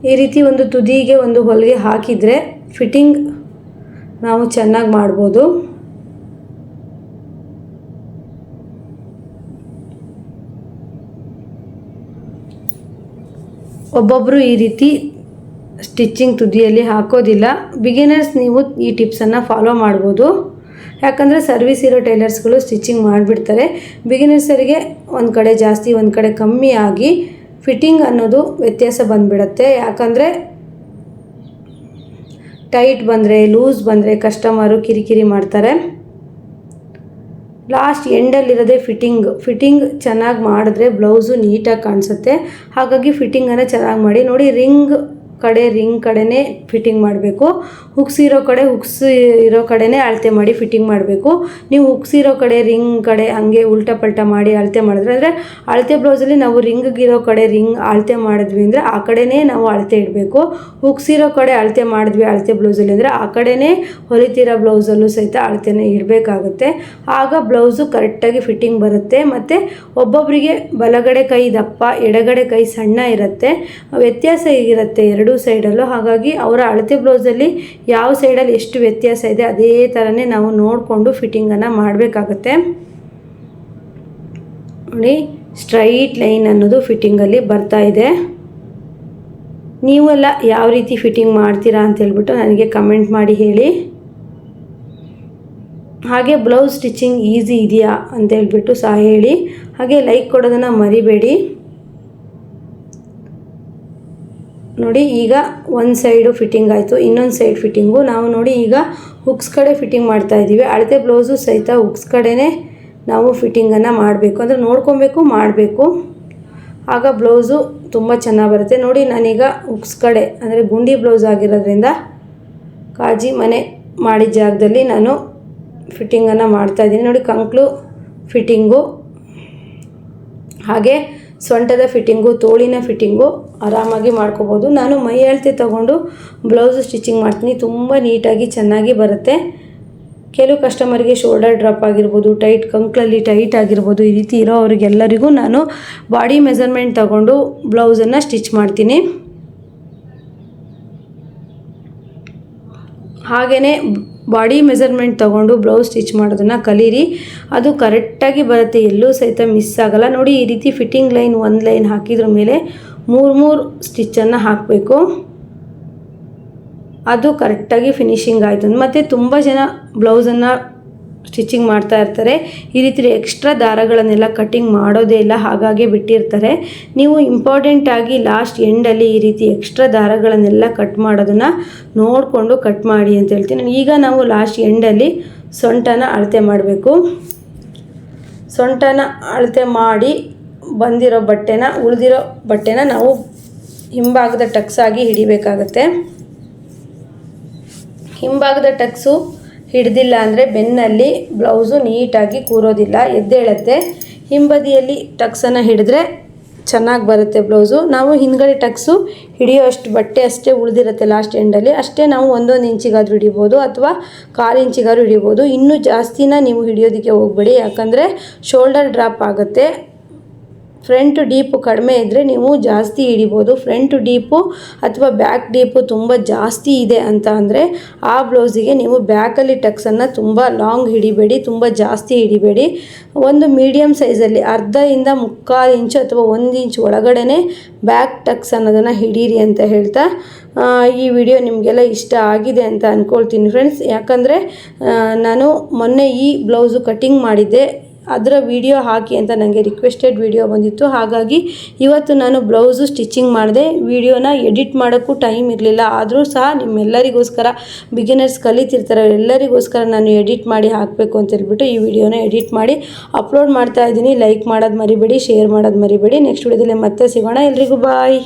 ಈ ರೀತಿ ಒಂದು ತುದಿಗೆ ಒಂದು ಹೊಲಿಗೆ ಹಾಕಿದರೆ ಫಿಟ್ಟಿಂಗ್ ನಾವು ಚೆನ್ನಾಗಿ ಮಾಡ್ಬೋದು. ಒಬ್ಬೊಬ್ಬರು ಈ ರೀತಿ ಸ್ಟಿಚ್ಚಿಂಗ್ ತುದಿಯಲ್ಲಿ ಹಾಕೋದಿಲ್ಲ. ಬಿಗಿನರ್ಸ್ ನೀವು ಈ ಟಿಪ್ಸನ್ನು ಫಾಲೋ ಮಾಡ್ಬೋದು. ಯಾಕಂದರೆ ಸರ್ವಿಸ್ ಇರೋ ಟೈಲರ್ಸ್ಗಳು ಸ್ಟಿಚ್ಚಿಂಗ್ ಮಾಡಿಬಿಡ್ತಾರೆ. ಬಿಗಿನರ್ಸರಿಗೆ ಒಂದು ಕಡೆ ಜಾಸ್ತಿ, ಒಂದು ಕಡೆ ಕಮ್ಮಿ ಆಗಿ ಫಿಟ್ಟಿಂಗ್ ಅನ್ನೋದು ವ್ಯತ್ಯಾಸ ಬಂದುಬಿಡತ್ತೆ. ಯಾಕಂದರೆ ಟೈಟ್ ಬಂದರೆ, ಲೂಸ್ ಬಂದರೆ ಕಸ್ಟಮರು ಕಿರಿಕಿರಿ ಮಾಡ್ತಾರೆ. Last ಎಂಡಲ್ಲಿರೋದೇ fitting. ಫಿಟ್ಟಿಂಗ್ ಚೆನ್ನಾಗಿ ಮಾಡಿದ್ರೆ ಬ್ಲೌಸು ನೀಟಾಗಿ ಕಾಣಿಸುತ್ತೆ. ಹಾಗಾಗಿ ಫಿಟ್ಟಿಂಗನ್ನು ಚೆನ್ನಾಗಿ ಮಾಡಿ. ನೋಡಿ, ರಿಂಗ್ ಕಡೆ, ರಿಂಗ್ ಕಡೆನೇ ಫಿಟ್ಟಿಂಗ್ ಮಾಡಬೇಕು. ಹುಕ್ಸ್ ಇರೋ ಕಡೆ ಹುಕ್ಸ್ ಇರೋ ಕಡೆನೇ ಅಳತೆ ಮಾಡಿ ಫಿಟ್ಟಿಂಗ್ ಮಾಡಬೇಕು. ನೀವು ಹುಕ್ಸ್ ಇರೋ ಕಡೆ, ರಿಂಗ್ ಕಡೆ ಹಂಗೆ ಉಲ್ಟಾ ಪಲ್ಟಾ ಮಾಡಿ ಅಳತೆ ಮಾಡಿದ್ರೆ, ಅಂದರೆ ಅಳತೆ ಬ್ಲೌಸಲ್ಲಿ ನಾವು ರಿಂಗಿರೋ ಕಡೆ, ರಿಂಗ್ ಅಳತೆ ಮಾಡಿದ್ವಿ ಅಂದರೆ ಆ ಕಡೆನೇ ನಾವು ಅಳತೆ ಇಡಬೇಕು. ಹುಕ್ಸ್ ಇರೋ ಕಡೆ ಅಳತೆ ಮಾಡಿದ್ವಿ ಅಳತೆ ಬ್ಲೌಸಲ್ಲಿ ಅಂದರೆ ಆ ಕಡೆನೇ ಹೊಲಿತಿರೋ ಬ್ಲೌಸಲ್ಲೂ ಸಹಿತ ಅಳತೆನೇ ಇಡಬೇಕಾಗುತ್ತೆ. ಆಗ ಬ್ಲೌಸು ಕರೆಕ್ಟಾಗಿ ಫಿಟ್ಟಿಂಗ್ ಬರುತ್ತೆ. ಮತ್ತು ಒಬ್ಬೊಬ್ಬರಿಗೆ ಬಲಗಡೆ ಕೈ ದಪ್ಪ, ಎಡಗಡೆ ಕೈ ಸಣ್ಣ ಇರುತ್ತೆ. ವ್ಯತ್ಯಾಸ ಇರುತ್ತೆ ಎರಡೂ. ಸೈಡಲ್ಲೂ ಹಾಗಾಗಿ ಅವರ ಅಳತೆ ಬ್ಲೌಸಲ್ಲಿ ಯಾವ ಸೈಡಲ್ಲಿ ಎಷ್ಟು ವ್ಯತ್ಯಾಸ ಇದೆ ಅದೇ ಥರನೇ ನಾವು ನೋಡಿಕೊಂಡು ಫಿಟ್ಟಿಂಗನ್ನು ಮಾಡಬೇಕಾಗತ್ತೆ. ನೋಡಿ ಸ್ಟ್ರೈಟ್ ಲೈನ್ ಅನ್ನೋದು ಫಿಟ್ಟಿಂಗಲ್ಲಿ ಬರ್ತಾ ಇದೆ. ನೀವೆಲ್ಲ ಯಾವ ರೀತಿ ಫಿಟ್ಟಿಂಗ್ ಮಾಡ್ತೀರಾ ಅಂತ ಹೇಳ್ಬಿಟ್ಟು ನನಗೆ ಕಮೆಂಟ್ ಮಾಡಿ ಹೇಳಿ. ಹಾಗೆ ಬ್ಲೌಸ್ ಸ್ಟಿಚಿಂಗ್ ಈಸಿ ಇದೆಯಾ ಅಂತ ಹೇಳ್ಬಿಟ್ಟು ಸಹ ಹೇಳಿ. ಹಾಗೆ ಲೈಕ್ ಕೊಡೋದನ್ನು ಮರಿಬೇಡಿ. ನೋಡಿ, ಈಗ ಒಂದು ಸೈಡು ಫಿಟ್ಟಿಂಗ್ ಆಯಿತು, ಇನ್ನೊಂದು ಸೈಡ್ ಫಿಟ್ಟಿಂಗು ನಾವು ನೋಡಿ, ಈಗ ಹುಕ್ಸ್ ಕಡೆ ಫಿಟ್ಟಿಂಗ್ ಮಾಡ್ತಾ ಇದ್ದೀವಿ. ಅಳತೆ ಬ್ಲೌಸು ಸಹಿತ ಹುಕ್ಸ್ ಕಡೆನೇ ನಾವು ಫಿಟ್ಟಿಂಗನ್ನು ಮಾಡಬೇಕು. ಅಂದರೆ ನೋಡ್ಕೊಬೇಕು, ಮಾಡಬೇಕು. ಆಗ ಬ್ಲೌಸು ತುಂಬ ಚೆನ್ನಾಗಿ ಬರುತ್ತೆ. ನೋಡಿ, ನಾನೀಗ ಹುಕ್ಸ್ ಕಡೆ, ಅಂದರೆ ಗುಂಡಿ ಬ್ಲೌಸ್ ಆಗಿರೋದ್ರಿಂದ ಕಾಜಿ ಮನೆ ಮಾಡಿದ ಜಾಗದಲ್ಲಿ ನಾನು ಫಿಟ್ಟಿಂಗನ್ನು ಮಾಡ್ತಾಯಿದ್ದೀನಿ ನೋಡಿ ಕಂಕ್ಳು ಫಿಟ್ಟಿಂಗು ಹಾಗೆ ಸೊಂಟದ ಫಿಟ್ಟಿಂಗು ತೋಳಿನ ಫಿಟ್ಟಿಂಗು ಆರಾಮಾಗಿ ಮಾಡ್ಕೋಬೋದು. ನಾನು ಮೈ ಅಳತೆ ತೊಗೊಂಡು ಬ್ಲೌಸು ಸ್ಟಿಚಿಂಗ್ ಮಾಡ್ತೀನಿ. ತುಂಬ ನೀಟಾಗಿ ಚೆನ್ನಾಗಿ ಬರುತ್ತೆ. ಕೆಲವು ಕಸ್ಟಮರ್ಗೆ ಶೋಲ್ಡರ್ ಡ್ರಾಪ್ ಆಗಿರ್ಬೋದು ಟೈಟ್ ಕಂಕ್ಲಲ್ಲಿ ಟೈಟ್ ಆಗಿರ್ಬೋದು, ಈ ರೀತಿ ಇರೋವ್ರಿಗೆಲ್ಲರಿಗೂ ನಾನು ಬಾಡಿ ಮೆಸರ್ಮೆಂಟ್ ತಗೊಂಡು ಬ್ಲೌಸನ್ನು ಸ್ಟಿಚ್ ಮಾಡ್ತೀನಿ. ಹಾಗೆಯೇ ಬಾಡಿ ಮೆಸರ್ಮೆಂಟ್ ತೊಗೊಂಡು ಬ್ಲೌಸ್ ಸ್ಟಿಚ್ ಮಾಡೋದನ್ನು ಕಲೀರಿ. ಅದು ಕರೆಕ್ಟಾಗಿ ಬರುತ್ತೆ, ಎಲ್ಲೂ ಸಹಿತ ಮಿಸ್ ಆಗಲ್ಲ. ನೋಡಿ, ಈ ರೀತಿ ಫಿಟ್ಟಿಂಗ್ ಲೈನ್ ಒಂದು ಲೈನ್ ಹಾಕಿದ್ರ ಮೇಲೆ ಮೂರು ಮೂರು ಸ್ಟಿಚ್ಚನ್ನು ಹಾಕಬೇಕು. ಅದು ಕರೆಕ್ಟಾಗಿ ಫಿನಿಶಿಂಗ್ ಆಯಿತು. ಮತ್ತು ತುಂಬ ಜನ ಬ್ಲೌಸನ್ನು ಸ್ಟಿಚಿಂಗ್ ಮಾಡ್ತಾ ಇರ್ತಾರೆ. ಈ ರೀತಿ ಎಕ್ಸ್ಟ್ರಾ ದಾರಗಳನ್ನೆಲ್ಲ ಕಟ್ಟಿಂಗ್ ಮಾಡೋದೇ ಇಲ್ಲ, ಹಾಗಾಗಿ ಬಿಟ್ಟಿರ್ತಾರೆ. ನೀವು ಇಂಪಾರ್ಟೆಂಟ್ ಆಗಿ ಲಾಸ್ಟ್ ಎಂಡಲ್ಲಿ ಈ ರೀತಿ ಎಕ್ಸ್ಟ್ರಾ ದಾರಗಳನ್ನೆಲ್ಲ ಕಟ್ ಮಾಡೋದನ್ನು ನೋಡಿಕೊಂಡು ಕಟ್ ಮಾಡಿ ಅಂತ ಹೇಳ್ತೀನಿ. ಈಗ ನಾವು ಲಾಸ್ಟ್ ಎಂಡಲ್ಲಿ ಸೊಂಟನ ಅಳತೆ ಮಾಡಬೇಕು. ಸೊಂಟನ ಅಳತೆ ಮಾಡಿ ಬಂದಿರೋ ಬಟ್ಟೆನ, ಉಳಿದಿರೋ ಬಟ್ಟೆನ ನಾವು ಹಿಂಭಾಗದ ಟಕ್ಸಾಗಿ ಹಿಡಿಬೇಕಾಗತ್ತೆ. ಹಿಂಭಾಗದ ಟಕ್ಸು ಹಿಡ್ದಿಲ್ಲ ಅಂದರೆ ಬೆನ್ನಲ್ಲಿ ಬ್ಲೌಸು ನೀಟಾಗಿ ಕೂರೋದಿಲ್ಲ. ಎದ್ದೇಳತ್ತೆ. ಹಿಂಬದಿಯಲ್ಲಿ ಟಕ್ಸನ್ನು ಹಿಡಿದ್ರೆ ಚೆನ್ನಾಗಿ ಬರುತ್ತೆ ಬ್ಲೌಸು. ನಾವು ಹಿಂದ್ಗಡೆ ಟಕ್ಸು ಹಿಡಿಯೋ ಅಷ್ಟು ಬಟ್ಟೆ ಅಷ್ಟೇ ಉಳಿದಿರುತ್ತೆ ಲಾಸ್ಟ್ ಎಂಡಲ್ಲಿ ಅಷ್ಟೇ ನಾವು ಒಂದೊಂದು ಇಂಚಿಗಾದರೂ ಹಿಡಿಬೋದು ಅಥವಾ ಕಾಲು ಇಂಚಿಗಾದ್ರೂ ಹಿಡಿಬೋದು. ಇನ್ನೂ ಜಾಸ್ತಿನ ನೀವು ಹಿಡಿಯೋದಕ್ಕೆ ಹೋಗಬೇಡಿ. ಯಾಕಂದರೆ ಶೋಲ್ಡರ್ ಡ್ರಾಪ್ ಆಗುತ್ತೆ. ಫ್ರಂಟ್ ಡೀಪು ಕಡಿಮೆ ಇದ್ದರೆ ನೀವು ಜಾಸ್ತಿ ಹಿಡಿಬೋದು. ಫ್ರಂಟ್ ಡೀಪು ಅಥವಾ ಬ್ಯಾಕ್ ಡೀಪು ತುಂಬ ಜಾಸ್ತಿ ಇದೆ ಅಂತ ಅಂದರೆ ಆ ಬ್ಲೌಸಿಗೆ ನೀವು ಬ್ಯಾಕಲ್ಲಿ ಟಕ್ಸನ್ನು ತುಂಬ ಲಾಂಗ್ ಹಿಡಿಬೇಡಿ, ತುಂಬ ಜಾಸ್ತಿ ಹಿಡಿಬೇಡಿ. ಒಂದು ಮೀಡಿಯಮ್ ಸೈಜಲ್ಲಿ ಅರ್ಧದಿಂದ ಮುಕ್ಕಾಲು ಇಂಚು ಅಥವಾ ಒಂದು ಇಂಚ್ ಒಳಗಡೆ ಬ್ಯಾಕ್ ಟಕ್ಸ್ ಅನ್ನೋದನ್ನು ಹಿಡೀರಿ ಅಂತ ಹೇಳ್ತಾ ಈ ವಿಡಿಯೋ ನಿಮಗೆಲ್ಲ ಇಷ್ಟ ಆಗಿದೆ ಅಂತ ಅಂದ್ಕೊಳ್ತೀನಿ ಫ್ರೆಂಡ್ಸ್. ಯಾಕಂದರೆ ನಾನು ಮೊನ್ನೆ ಈ ಬ್ಲೌಸು ಕಟಿಂಗ್ ಮಾಡಿದ್ದೆ. ಅದರ ವಿಡಿಯೋ ಹಾಕಿ ಅಂತ ನನಗೆ ರಿಕ್ವೆಸ್ಟೆಡ್ ವಿಡಿಯೋ ಬಂದಿತ್ತು. ಹಾಗಾಗಿ ಇವತ್ತು ನಾನು ಬ್ಲೌಸು ಸ್ಟಿಚಿಂಗ್ ಮಾಡಿದೆ. ವಿಡಿಯೋನ ಎಡಿಟ್ ಮಾಡೋಕ್ಕೂ ಟೈಮ್ ಇರಲಿಲ್ಲ. ಆದರೂ ಸಹ ನಿಮ್ಮೆಲ್ಲರಿಗೋಸ್ಕರ ಬಿಗಿನರ್ಸ್ ಕಲಿತಿರ್ತಾರೆ. ಎಲ್ಲರಿಗೋಸ್ಕರ ನಾನು ಎಡಿಟ್ ಮಾಡಿ ಹಾಕಬೇಕು ಅಂತ ಹೇಳ್ಬಿಟ್ಟು ಈ ವಿಡಿಯೋನ ಎಡಿಟ್ ಮಾಡಿ ಅಪ್ಲೋಡ್ ಮಾಡ್ತಾ ಇದ್ದೀನಿ. ಲೈಕ್ ಮಾಡೋದು ಮರಿಬೇಡಿ ಶೇರ್ ಮಾಡೋದು ಮರಿಬೇಡಿ. ನೆಕ್ಸ್ಟ್ ವಿಡಿಯೋದಲ್ಲಿ ಮತ್ತೆ ಸಿಗೋಣ. ಎಲ್ರಿಗೂ ಬಾಯ್